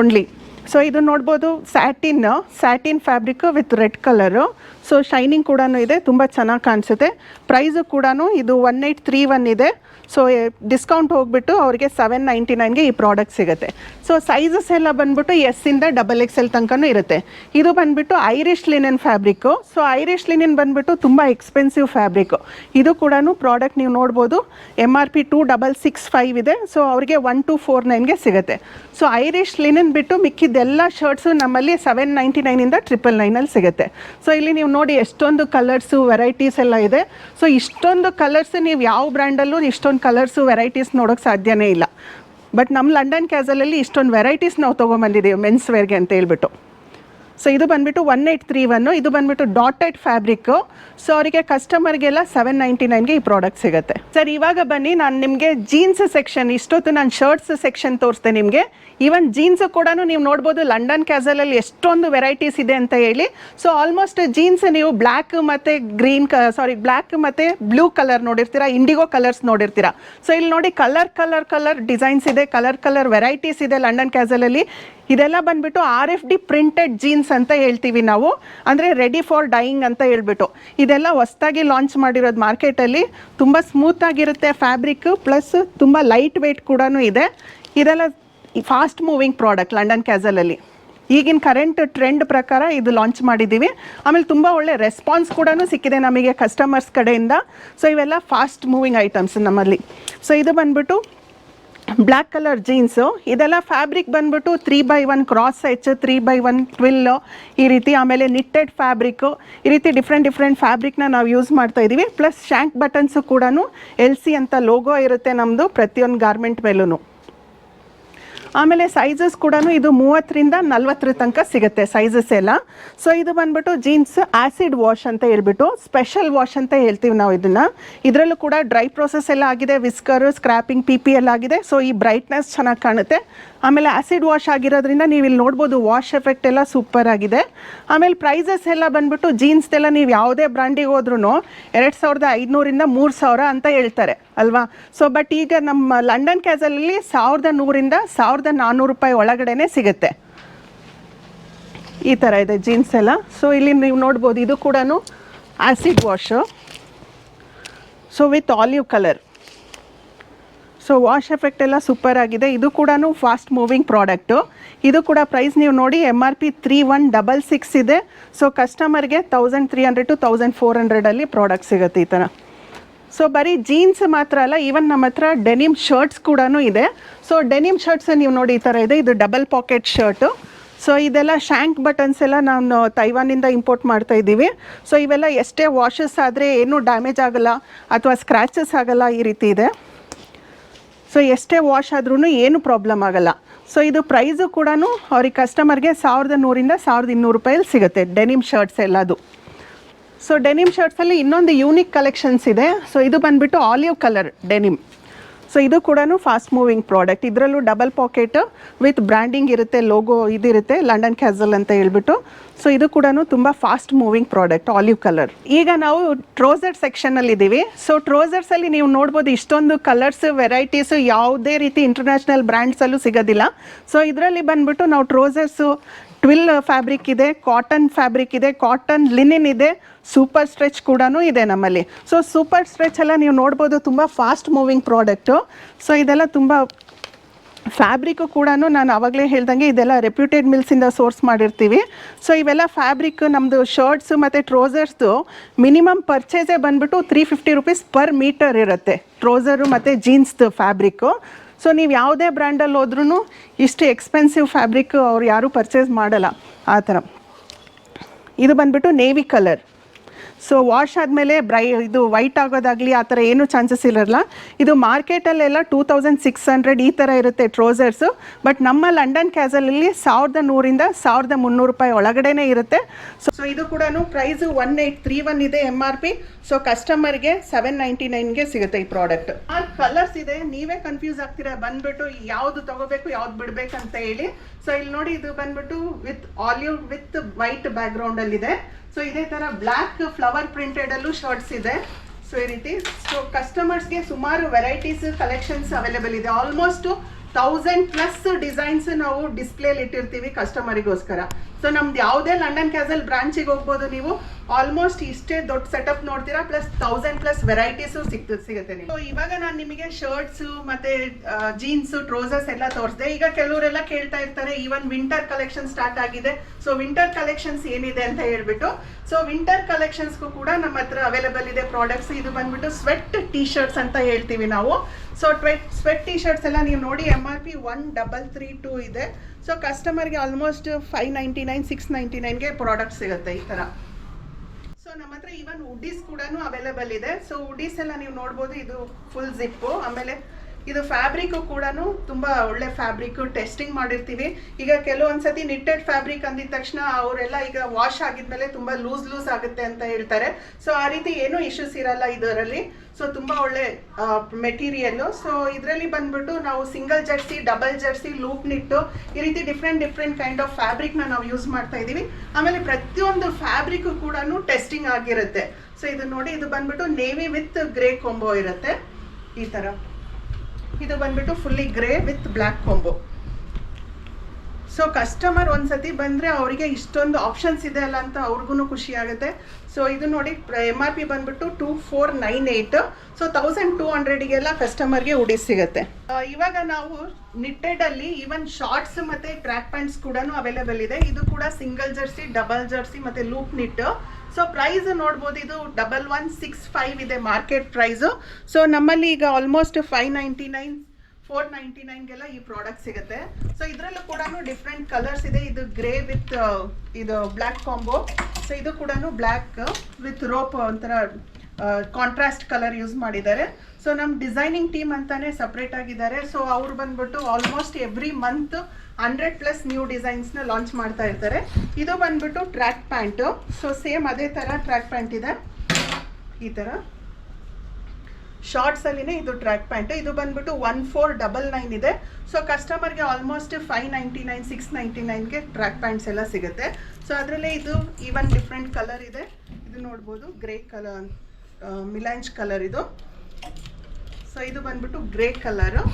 ಓನ್ಲಿ ಸೊ ಇದು ನೋಡ್ಬೋದು satin satin fabric with red colour so shining ಕೂಡ ಇದೆ, ತುಂಬ ಚೆನ್ನಾಗಿ ಕಾಣಿಸುತ್ತೆ. ಪ್ರೈಸು ಕೂಡ ಇದು ಒನ್ ಏಯ್ಟ್ ತ್ರೀ ಒನ್ ಇದೆ. ಸೊ ಡಿಸ್ಕೌಂಟ್ ಹೋಗ್ಬಿಟ್ಟು ಅವರಿಗೆ ಸೆವೆನ್ ನೈಂಟಿ ನೈನ್ಗೆ ಈ ಪ್ರಾಡಕ್ಟ್ ಸಿಗುತ್ತೆ. ಸೊ ಸೈಜಸ್ ಎಲ್ಲ ಬಂದ್ಬಿಟ್ಟು ಎಸ್ ಇಂದ ಡಬಲ್ ಎಕ್ಸ್ ಎಲ್ ತನಕನೂ ಇರುತ್ತೆ. ಇದು ಬಂದ್ಬಿಟ್ಟು Irish linen fabric so Irish linen ಬಂದ್ಬಿಟ್ಟು ತುಂಬ ಎಕ್ಸ್ಪೆನ್ಸಿವ್ ಫ್ಯಾಬ್ರಿಕ್ಕು ಇದು ಕೂಡ ಪ್ರಾಡಕ್ಟ್ ನೀವು ನೋಡ್ಬೋದು M R P two double six five ಇದೆ. ಸೊ ಅವರಿಗೆ ಒನ್ ಟು ಫೋರ್ ನೈನ್ಗೆ ಸಿಗುತ್ತೆ. ಸೊ ಐರಿಷ್ ಲಿನನ್ ಬಿಟ್ಟು ಮಿಕ್ಕಿದ್ದೆಲ್ಲ ಶರ್ಟ್ಸು ನಮ್ಮಲ್ಲಿ ಸೆವೆನ್ ನೈಂಟಿ ನೈನಿಂದ ಟ್ರಿಪಲ್ ನೈನಲ್ಲಿ ಸಿಗುತ್ತೆ. ಸೊ ಇಲ್ಲಿ ನೀವು ನೋಡಿ ಎಷ್ಟೊಂದು ಕಲರ್ಸು ವೆರೈಟೀಸ್ ಎಲ್ಲ ಇದೆ. ಸೊ ಇಷ್ಟೊಂದು ಕಲರ್ಸ್ ನೀವು ಯಾವ ಬ್ರ್ಯಾಂಡಲ್ಲೂ ಇಷ್ಟೊಂದು ಕಲರ್ಸು ವೆರೈಟೀಸ್ ನೋಡೋಕೆ ಸಾಧ್ಯನೇ ಇಲ್ಲ. ಬಟ್ ನಮ್ಮ ಲಂಡನ್ ಕ್ಯಾಸಲಲ್ಲಿ ಇಷ್ಟೊಂದು ವೆರೈಟೀಸ್ ನಾವು ತೊಗೊಂಬಂದಿದ್ದೀವಿ ಮೆನ್ಸ್ ವೇರ್ಗೆ ಅಂತ ಹೇಳ್ಬಿಟ್ಟು. ಸೊ ಇದು ಬಂದ್ಬಿಟ್ಟು ಒನ್ ಏಯ್ಟ್ ತ್ರೀ ಒನ್ನು ಇದು ಬಂದ್ಬಿಟ್ಟು ಡಾಟೆಡ್ ಫ್ಯಾಬ್ರಿಕ್ಕು ಸೊ ಅವರಿಗೆ ಕಸ್ಟಮರ್ಗೆಲ್ಲ ಸೆವೆನ್ ನೈಂಟಿ ನೈನ್ಗೆ ಈ ಪ್ರಾಡಕ್ಟ್ ಸಿಗುತ್ತೆ. ಸರ್ ಇವಾಗ ಬನ್ನಿ, ನಾನು ನಿಮಗೆ ಜೀನ್ಸ್ ಸೆಕ್ಷನ್ ಇಷ್ಟೊತ್ತು ನಾನು ಶರ್ಟ್ಸ್ ಸೆಕ್ಷನ್ ತೋರಿಸ್ದೆ ನಿಮಗೆ. ಈವನ್ ಜೀನ್ಸ್ ಕೂಡ ನೀವು ನೋಡ್ಬೋದು ಲಂಡನ್ ಕ್ಯಾಸಲಲ್ಲಿ ಎಷ್ಟೊಂದು ವೆರೈಟೀಸ್ ಇದೆ ಅಂತ ಹೇಳಿ. ಸೊ ಆಲ್ಮೋಸ್ಟ್ ಜೀನ್ಸ್ ನೀವು ಬ್ಲ್ಯಾಕ್ ಮತ್ತು ಗ್ರೀನ್ ಕ ಸಾರಿ ಬ್ಲ್ಯಾಕ್ ಮತ್ತು ಬ್ಲೂ ಕಲರ್ ನೋಡಿರ್ತೀರಾ ಇಂಡಿಗೋ ಕಲರ್ಸ್ ನೋಡಿರ್ತೀರಾ. ಸೊ ಇಲ್ಲಿ ನೋಡಿ ಕಲರ್ ಕಲರ್ ಕಲರ್ ಡಿಸೈನ್ಸ್ ಇದೆ ಕಲರ್ ಕಲರ್ ವೆರೈಟೀಸ್ ಇದೆ ಲಂಡನ್ ಕ್ಯಾಸಲಲ್ಲಿ ಇದೆಲ್ಲ ಬಂದ್ಬಿಟ್ಟು R F D printed jeans ಅಂತ ಹೇಳ್ತೀವಿ ನಾವು. ಅಂದರೆ ರೆಡಿ ಫಾರ್ ಡೈಯಿಂಗ್ ಅಂತ ಹೇಳ್ಬಿಟ್ಟು. ಇದೆಲ್ಲ ಹೊಸ್ದಾಗಿ ಲಾಂಚ್ ಮಾಡಿರೋದು ಮಾರ್ಕೆಟಲ್ಲಿ ತುಂಬ ಸ್ಮೂತಾಗಿರುತ್ತೆ ಫ್ಯಾಬ್ರಿಕ್ ಪ್ಲಸ್ ತುಂಬ ಲೈಟ್ ವೆಯ್ಟ್ ಕೂಡ ಇದೆ. ಇದೆಲ್ಲ ಫಾಸ್ಟ್ ಮೂವಿಂಗ್ ಪ್ರಾಡಕ್ಟ್ ಲಂಡನ್ ಕ್ಯಾಸಲಲ್ಲಿ ಈಗಿನ ಕರೆಂಟ್ ಟ್ರೆಂಡ್ ಪ್ರಕಾರ ಇದು ಲಾಂಚ್ ಮಾಡಿದ್ದೀವಿ ಆಮೇಲೆ ತುಂಬ ಒಳ್ಳೆ ರೆಸ್ಪಾನ್ಸ್ ಕೂಡ ಸಿಕ್ಕಿದೆ ನಮಗೆ ಕಸ್ಟಮರ್ಸ್ ಕಡೆಯಿಂದ. ಸೊ ಇವೆಲ್ಲ ಫಾಸ್ಟ್ ಮೂವಿಂಗ್ ಐಟಮ್ಸ್ ನಮ್ಮಲ್ಲಿ. ಸೊ ಇದು ಬಂದ್ಬಿಟ್ಟು ಬ್ಲ್ಯಾಕ್ ಕಲರ್ ಜೀನ್ಸು ಇದೆಲ್ಲ ಫ್ಯಾಬ್ರಿಕ್ ಬಂದ್ಬಿಟ್ಟು three by one cross size three by one twill ಈ ರೀತಿ ಆಮೇಲೆ ನಿಟ್ಟೆಡ್ ಫ್ಯಾಬ್ರಿಕ್ಕು ಈ ರೀತಿ ಡಿಫ್ರೆಂಟ್ ಡಿಫ್ರೆಂಟ್ ಫ್ಯಾಬ್ರಿಕ್ನ ನಾವು ಯೂಸ್ ಮಾಡ್ತಾ ಇದ್ದೀವಿ ಪ್ಲಸ್ ಶ್ಯಾಂಕ್ ಬಟನ್ಸು ಕೂಡ ಎಲ್ ಸಿ ಅಂತ ಲೋಗೋ ಇರುತ್ತೆ ನಮ್ಮದು ಪ್ರತಿಯೊಂದು ಗಾರ್ಮೆಂಟ್ ಮೇಲೂ ಆಮೇಲೆ ಸೈಜಸ್ ಕೂಡ ಇದು ಮೂವತ್ತರಿಂದ ನಲ್ವತ್ತರ ತನಕ ಸಿಗುತ್ತೆ ಸೈಜಸ್ ಎಲ್ಲ. ಸೊ ಇದು ಬಂದ್ಬಿಟ್ಟು ಜೀನ್ಸ್ ಆ್ಯಸಿಡ್ ವಾಶ್ ಅಂತ ಹೇಳ್ಬಿಟ್ಟು ಸ್ಪೆಷಲ್ ವಾಶ್ ಅಂತ ಹೇಳ್ತೀವಿ ನಾವು ಇದನ್ನು. ಇದರಲ್ಲೂ ಕೂಡ ಡ್ರೈ ಪ್ರೋಸೆಸ್ ಎಲ್ಲ ಆಗಿದೆ ವಿಸ್ಕರ್ ಸ್ಕ್ರಾಪಿಂಗ್ ಪಿ ಪಿ ಎಲ್ಲ ಆಗಿದೆ. ಸೊ ಈ ಬ್ರೈಟ್ನೆಸ್ ಚೆನ್ನಾಗಿ ಕಾಣುತ್ತೆ. ಆಮೇಲೆ ಆ್ಯಸಿಡ್ ವಾಶ್ ಆಗಿರೋದ್ರಿಂದ ನೀವು ಇಲ್ಲಿ ನೋಡ್ಬೋದು ವಾಶ್ ಎಫೆಕ್ಟ್ ಎಲ್ಲ ಸೂಪರ್ ಆಗಿದೆ. ಆಮೇಲೆ ಪ್ರೈಸಸ್ ಎಲ್ಲ ಬಂದ್ಬಿಟ್ಟು ಜೀನ್ಸ್ದೆಲ್ಲ ನೀವು ಯಾವುದೇ ಬ್ರ್ಯಾಂಡಿಗೆ ಹೋದ್ರೂ ಎರಡು ಸಾವಿರದ ಐದುನೂರಿಂದ ಮೂರು ಸಾವಿರ ಅಂತ ಹೇಳ್ತಾರೆ. ಅಲ್ವಾ? ಸೊ ಬಟ್ ಈಗ ನಮ್ಮ ಲಂಡನ್ ಕ್ಯಾಸಲ್ಲಿ ಸಾವಿರದ ನೂರಿಂದ ಸಾವಿರದ ನಾನ್ನೂರು ರೂಪಾಯಿ ಒಳಗಡೆನೆ ಸಿಗುತ್ತೆ. ಈ ಥರ ಇದೆ ಜೀನ್ಸ್ ಎಲ್ಲ. ಸೊ ಇಲ್ಲಿ ನೀವು ನೋಡ್ಬೋದು ಇದು ಕೂಡ acid wash so with olive colour so wash effect ಎಲ್ಲ ಸೂಪರ್ ಆಗಿದೆ. ಇದು ಕೂಡ ಫಾಸ್ಟ್ ಮೂವಿಂಗ್ ಪ್ರಾಡಕ್ಟು ಇದು ಕೂಡ ಪ್ರೈಸ್ ನೀವು ನೋಡಿ M R P three one double six ಇದೆ. ಸೊ ಕಸ್ಟಮರ್ಗೆ thousand three hundred two thousand four ಹಂಡ್ರೆಡಲ್ಲಿ product ಸಿಗುತ್ತೆ ಈ ಥರ ಸೊ ಬರೀ ಜೀನ್ಸ್ ಮಾತ್ರ ಅಲ್ಲ ಈವನ್ ನಮ್ಮ ಹತ್ರ ಡೆನಿಮ್ ಶರ್ಟ್ಸ್ ಕೂಡ ಇದೆ. ಸೊ ಡೆನಿಮ್ ಶರ್ಟ್ಸ್ ನೀವು ನೋಡಿ ಈ ಥರ ಇದೆ. ಇದು ಡಬಲ್ ಪಾಕೆಟ್ ಶರ್ಟು ಸೊ ಇದೆಲ್ಲ ಶ್ಯಾಂಕ್ ಬಟನ್ಸ್ ಎಲ್ಲ ನಾವು ತೈವಾನಿಂದ ಇಂಪೋರ್ಟ್ ಮಾಡ್ತಾ ಇದ್ದೀವಿ. ಸೊ ಇವೆಲ್ಲ ಎಷ್ಟೇ ವಾಷಸ್ ಆದರೆ ಏನೂ ಡ್ಯಾಮೇಜ್ ಆಗಲ್ಲ ಅಥವಾ ಸ್ಕ್ರ್ಯಾಚಸ್ ಆಗಲ್ಲ ಈ ರೀತಿ ಇದೆ. ಸೊ ಎಷ್ಟೇ ವಾಶ್ ಆದ್ರೂ ಏನು ಪ್ರಾಬ್ಲಮ್ ಆಗಲ್ಲ. ಸೊ ಇದು ಪ್ರೈಸು ಕೂಡ ಅವ್ರಿಗೆ ಕಸ್ಟಮರ್ಗೆ ಸಾವಿರದ ನೂರಿಂದ ಸಾವಿರದ ಇನ್ನೂರು ರೂಪಾಯಲ್ಲಿ ಸಿಗುತ್ತೆ ಡೆನಿಮ್ ಶರ್ಟ್ಸ್ ಎಲ್ಲದು. ಸೊ ಡೆನಿಮ್ ಶರ್ಟ್ಸಲ್ಲಿ ಇನ್ನೊಂದು ಯೂನಿಕ್ ಕಲೆಕ್ಷನ್ಸ್ ಇದೆ. ಸೊ ಇದು ಬಂದುಬಿಟ್ಟು ಆಲಿವ್ ಕಲರ್ ಡೆನಿಮ್ ಸೊ ಇದು ಕೂಡ ಫಾಸ್ಟ್ ಮೂವಿಂಗ್ ಪ್ರಾಡಕ್ಟ್ ಇದರಲ್ಲೂ ಡಬಲ್ ಪಾಕೆಟ್ ವಿತ್ ಬ್ರ್ಯಾಂಡಿಂಗ್ ಇರುತ್ತೆ ಲೋಗೋ ಇದಿರುತ್ತೆ ಲಂಡನ್ ಕ್ಯಾಸಲ್ ಅಂತ ಹೇಳ್ಬಿಟ್ಟು. ಸೊ ಇದು ಕೂಡ ತುಂಬ fast moving product olive colour ಈಗ ನಾವು ಟ್ರೋಸರ್ ಸೆಕ್ಷನಲ್ಲಿ ಇದ್ದೀವಿ ಸೊ ಟ್ರೋಸರ್ಸಲ್ಲಿ ನೀವು ನೋಡ್ಬೋದು ಇಷ್ಟೊಂದು ಕಲರ್ಸ್ ವೆರೈಟೀಸು ಯಾವುದೇ ರೀತಿ ಇಂಟರ್ನ್ಯಾಷನಲ್ ಬ್ರ್ಯಾಂಡ್ಸಲ್ಲೂ ಸಿಗೋದಿಲ್ಲ. ಸೊ ಇದರಲ್ಲಿ ಬಂದ್ಬಿಟ್ಟು ನಾವು ಟ್ರೋಸರ್ಸು ಟ್ವಿಲ್ ಫ್ಯಾಬ್ರಿಕ್ ಇದೆ ಕಾಟನ್ ಫ್ಯಾಬ್ರಿಕ್ ಇದೆ ಕಾಟನ್ ಲಿನಿನ್ ಇದೆ ಸೂಪರ್ ಸ್ಟ್ರೆಚ್ ಕೂಡ ಇದೆ ನಮ್ಮಲ್ಲಿ. ಸೊ ಸೂಪರ್ ಸ್ಟ್ರೆಚ್ ಎಲ್ಲ ನೀವು ನೋಡ್ಬೋದು ತುಂಬ ಫಾಸ್ಟ್ ಮೂವಿಂಗ್ ಪ್ರಾಡಕ್ಟು ಸೊ ಇದೆಲ್ಲ ತುಂಬ ಫ್ಯಾಬ್ರಿಕ್ಕು ಕೂಡ ನಾನು ಆವಾಗಲೇ ಹೇಳ್ದಂಗೆ ಇದೆಲ್ಲ ರೆಪ್ಯೂಟೆಡ್ ಮಿಲ್ಸಿಂದ ಸೋರ್ಸ್ ಮಾಡಿರ್ತೀವಿ. ಸೊ ಇವೆಲ್ಲ ಫ್ಯಾಬ್ರಿಕ್ ನಮ್ಮದು ಶರ್ಟ್ಸು ಮತ್ತು ಟ್ರೋಸರ್ಸ್ದು ಮಿನಿಮಮ್ ಪರ್ಚೇಸೇ ಬಂದ್ಬಿಟ್ಟು three fifty rupees per metre ಇರುತ್ತೆ. ಟ್ರೋಸರು ಮತ್ತು ಜೀನ್ಸ್ದು ಫ್ಯಾಬ್ರಿಕ್ಕು ಸೊ ನೀವು ಯಾವುದೇ ಬ್ರ್ಯಾಂಡಲ್ಲಿ ಹೋದ್ರೂ ಇಷ್ಟು ಎಕ್ಸ್ಪೆನ್ಸಿವ್ ಫ್ಯಾಬ್ರಿಕ್ ಅವ್ರು ಯಾರೂ ಪರ್ಚೇಸ್ ಮಾಡಲ್ಲ. ಆ ಥರ. ಇದು ಬಂದ್ಬಿಟ್ಟು ನೇವಿ ಕಲರ್ ಸೊ ವಾಶ್ ಆದಮೇಲೆ ಬ್ರೈ, ಇದು ವೈಟ್ ಆಗೋದಾಗಲಿ ಆ ಥರ ಏನೂ ಚಾನ್ಸಸ್ ಇರಲ್ಲ. ಇದು ಮಾರ್ಕೆಟಲ್ಲೆಲ್ಲ ಟೂ ತೌಸಂಡ್ ಸಿಕ್ಸ್ ಹಂಡ್ರೆಡ್ ಈ ಥರ ಇರುತ್ತೆ ಟ್ರೋಸರ್ಸು ಬಟ್ ನಮ್ಮ ಲಂಡನ್ ಕ್ಯಾಸಲಲ್ಲಿ ಸಾವಿರದ ನೂರಿಂದ ಸಾವಿರದ ಮುನ್ನೂರು ರೂಪಾಯಿ ಒಳಗಡೆನೇ ಇರುತ್ತೆ. ಸೊ ಸೊ ಇದು ಕೂಡ price one eight three one ಇದೆ ಎಂ ಆರ್ ಪಿ ಸೊ ಕಸ್ಟಮರ್ಗೆ ಸೆವೆನ್ ನೈಂಟಿ ನೈನ್ಗೆ ಸಿಗುತ್ತೆ ಈ ಪ್ರಾಡಕ್ಟ್ ಆ ಕಲರ್ಸ್ ಇದೆ. ನೀವೇ ಕನ್ಫ್ಯೂಸ್ ಆಗ್ತೀರಾ. ಬಂದ್ಬಿಟ್ಟು ಯಾವ್ದು ತಗೋಬೇಕು, ಯಾವ್ದು ಬಿಡ್ಬೇಕಂತ ಹೇಳಿ. ಸೊ ಇಲ್ಲಿ ನೋಡಿ ಇದು ಬಂದ್ಬಿಟ್ಟು with olive with white background ಅಲ್ಲಿ ಇದೆ ಸೊ ಇದೇ ತರ ಬ್ಲಾಕ್ ಫ್ಲವರ್ ಪ್ರಿಂಟೆಡ್ ಅಲ್ಲೂ ಶರ್ಟ್ಸ್ ಇದೆ. ಸೊ ಈ ರೀತಿ. ಸೊ ಕಸ್ಟಮರ್ಸ್ಗೆ ಸುಮಾರು ವೆರೈಟೀಸ್ ಕಲೆಕ್ಷನ್ಸ್ ಅವೈಲೇಬಲ್ ಇದೆ. ಆಲ್ಮೋಸ್ಟ್ ತೌಸಂಡ್ ಪ್ಲಸ್ ಡಿಸೈನ್ಸ್ ನಾವು ಡಿಸ್ಪ್ಲೇಲಿ ಇಟ್ಟಿರ್ತೀವಿ ಕಸ್ಟಮರಿಗೋಸ್ಕರ ಸೊ ನಮ್ದು ಯಾವುದೇ ಲಂಡನ್ ಕ್ಯಾಸಲ್ ಬ್ರಾಂಚಿಗೆ ಹೋಗ್ಬೋದು ನೀವು. ಆಲ್ಮೋಸ್ಟ್ ಇಷ್ಟೇ ದೊಡ್ಡ ಸೆಟಪ್ ನೋಡ್ತೀರಾ. ಪ್ಲಸ್ ತೌಸಂಡ್ ಪ್ಲಸ್ ವೆರೈಟೀಸು ಸಿಗ್ತದೆ ಸಿಗುತ್ತೆ ನೀವು So, ಇವಾಗ ನಾನು ನಿಮಗೆ ಶರ್ಟ್ಸ್ ಮತ್ತೆ ಜೀನ್ಸ್ ಟ್ರೋಸರ್ಸ್ ಎಲ್ಲ ತೋರಿಸಿದೆ. ಈಗ ಕೆಲವರೆಲ್ಲ ಕೇಳ್ತಾ ಇರ್ತಾರೆ ಈವನ್ ವಿಂಟರ್ ಕಲೆಕ್ಷನ್ ಸ್ಟಾರ್ಟ್ ಆಗಿದೆ. ಸೊ ವಿಂಟರ್ ಕಲೆಕ್ಷನ್ಸ್ ಏನಿದೆ ಅಂತ ಹೇಳ್ಬಿಟ್ಟು. ಸೊ ವಿಂಟರ್ ಕಲೆಕ್ಷನ್ಸ್ಗೂ ಕೂಡ ನಮ್ಮ ಹತ್ರ ಅವೈಲೇಬಲ್ ಇದೆ ಪ್ರಾಡಕ್ಟ್ಸ್ ಇದು ಬಂದ್ಬಿಟ್ಟು ಸ್ವೆಟ್ ಟಿ ಶರ್ಟ್ಸ್ ಅಂತ ಹೇಳ್ತೀವಿ ನಾವು. ಸೊ ಟ್ವೆಟ್ ಸ್ವೆಟ್ ಟಿ ಶರ್ಟ್ಸ್ ಎಲ್ಲ ನೀವು ನೋಡಿ M R P one double three two ಇದೆ. ಸೊ ಕಸ್ಟಮರ್ಗೆ almost five ninety nine six ninety ನೈನ್ಗೆ product ಸಿಗುತ್ತೆ ಈ ಥರ. ಸೊ ನಮ್ಮ ಹತ್ರ ಈವನ್ ಉಡೀಸ್ ಕೂಡ ಅವೈಲೇಬಲ್ ಇದೆ. ಸೊ ಉಡೀಸ್ ಎಲ್ಲ ನೀವು ನೋಡ್ಬೋದು, ಇದು ಫುಲ್ ಜಿಪ್ಪು ಆಮೇಲೆ ಇದು ಫ್ಯಾಬ್ರಿಕ್ ಕೂಡ ತುಂಬಾ ಒಳ್ಳೆ ಫ್ಯಾಬ್ರಿಕ್ ಟೆಸ್ಟಿಂಗ್ ಮಾಡಿರ್ತೀವಿ. ಈಗ ಕೆಲವೊಂದ್ಸತಿ ನಿಟ್ಟೆಡ್ ಫ್ಯಾಬ್ರಿಕ್ ಅಂದಿದ ತಕ್ಷಣ ಅವರೆಲ್ಲ ಈಗ ವಾಶ್ ಆಗಿದ್ಮೇಲೆ ತುಂಬಾ ಲೂಸ್ ಲೂಸ್ ಆಗುತ್ತೆ ಅಂತ ಹೇಳ್ತಾರೆ. ಸೊ, ಆ ರೀತಿ ಏನೂ ಇಶ್ಯೂಸ್ ಇರಲ್ಲ ಇದರಲ್ಲಿ. ಸೊ, ತುಂಬಾ ಒಳ್ಳೆ ಮೆಟೀರಿಯಲ್ ಸೊ, ಇದರಲ್ಲಿ ಬಂದ್ಬಿಟ್ಟು ನಾವು single jersey, double jersey loop knit ಈ ರೀತಿ ಡಿಫ್ರೆಂಟ್ ಡಿಫ್ರೆಂಟ್ ಕೈಂಡ್ ಆಫ್ ಫ್ಯಾಬ್ರಿಕ್ನ ನಾವು ಯೂಸ್ ಮಾಡ್ತಾ ಇದೀವಿ. ಆಮೇಲೆ ಪ್ರತಿಯೊಂದು ಫ್ಯಾಬ್ರಿಕ್ ಕೂಡ ಟೆಸ್ಟಿಂಗ್ ಆಗಿರುತ್ತೆ. ಸೊ ಇದು ನೋಡಿ ಇದು ಬಂದ್ಬಿಟ್ಟು ನೇವಿ ವಿತ್ ಗ್ರೇ ಕೊಂಬೋ ಇರುತ್ತೆ. ಈ ತರ ಇದು ಬಂದ್ಬಿಟ್ಟು fully grey with black combo so customer ಒಂದ್ಸತಿ ಬಂದ್ರೆ ಅವರಿಗೆ ಇಷ್ಟೊಂದು ಆಪ್ಷನ್ಸ್ ಇದೆ ಅಲ್ಲ ಅಂತ ಅವ್ರಿಗೂ ಖುಷಿ ಆಗುತ್ತೆ. ಸೊ ಇದು ನೋಡಿ ಎಂ ಆರ್ ಪಿ ಬಂದ್ಬಿಟ್ಟು two four nine eight so thousand two ಹಂಡ್ರೆಡ್ಗೆಲ್ಲ ಕಸ್ಟಮರ್ಗೆ ಉಡಿ ಸಿಗುತ್ತೆ. ಇವಾಗ ನಾವು ನಿಟ್ಟೆಡಲ್ಲಿ ಈವನ್ ಶಾರ್ಟ್ಸ್ ಮತ್ತೆ ಟ್ರ್ಯಾಕ್ ಪ್ಯಾಂಟ್ಸ್ ಕೂಡ ಅವೈಲೇಬಲ್ ಇದೆ. ಇದು ಕೂಡ ಸಿಂಗಲ್ ಜರ್ಸಿ ಡಬಲ್ ಜರ್ಸಿ ಮತ್ತೆ ಲೂಪ್ ನಿಟ್ ಸೊ ಪ್ರೈಸ್ ನೋಡ್ಬೋದು, ಇದು ಡಬಲ್ ಒನ್ ಸಿಕ್ಸ್ ಫೈವ್ ಇದೆ ಮಾರ್ಕೆಟ್ ಪ್ರೈಸು ಸೊ ನಮ್ಮಲ್ಲಿ ಈಗ almost five ninety nine four ninety ನೈನ್ಗೆಲ್ಲ ಈ ಪ್ರಾಡಕ್ಟ್ ಸಿಗುತ್ತೆ. ಸೊ ಇದರಲ್ಲೂ ಕೂಡ ಡಿಫ್ರೆಂಟ್ ಕಲರ್ಸ್ ಇದೆ. ಇದು ಗ್ರೇ ವಿತ್ ಇದು ಬ್ಲ್ಯಾಕ್ ಕಾಂಬೋ ಸೊ ಇದು ಕೂಡ ಬ್ಲ್ಯಾಕ್ ವಿತ್ ರೋಪ್ ಒಂಥರ ಕಾಂಟ್ರಾಸ್ಟ್ ಕಲರ್ ಯೂಸ್ ಮಾಡಿದ್ದಾರೆ. ಸೊ ನಮ್ಮ ಡಿಸೈನಿಂಗ್ ಟೀಮ್ ಅಂತಾನೆ ಸಪ್ರೇಟ್ ಆಗಿದ್ದಾರೆ. ಸೊ ಅವ್ರು ಬಂದ್ಬಿಟ್ಟು almost every month hundred plus new ಡಿಸೈನ್ಸ್ನ launch ಮಾಡ್ತಾ ಇರ್ತಾರೆ. ಇದು ಬಂದ್ಬಿಟ್ಟು ಟ್ರ್ಯಾಕ್ ಪ್ಯಾಂಟು ಸೊ ಸೇಮ್ ಅದೇ ಥರ ಟ್ರ್ಯಾಕ್ ಪ್ಯಾಂಟ್ ಇದೆ. ಈ ಥರ ಶಾರ್ಟ್ಸ್ ಅಲ್ಲಿನೇ ಇದು ಟ್ರ್ಯಾಕ್ ಪ್ಯಾಂಟ್ ಇದು ಬಂದ್ಬಿಟ್ಟು ಒನ್ ಫೋರ್ ಡಬಲ್ ನೈನ್ ಇದೆ. ಸೊ ಕಸ್ಟಮರ್ಗೆ almost five ninety nine six ninety ನೈನ್ಗೆ track pants ಎಲ್ಲ ಸಿಗುತ್ತೆ. ಸೊ ಅದರಲ್ಲೇ ಇದು ಈವನ್ ಡಿಫ್ರೆಂಟ್ ಕಲರ್ ಇದೆ. ಇದು ನೋಡ್ಬೋದು ಗ್ರೇ ಕಲರ್ ಮಿಲಾಂಜ್ ಕಲರ್ ಇದು. ಸೊ ಇದು ಬಂದ್ಬಿಟ್ಟು ಗ್ರೇ ಕಲರು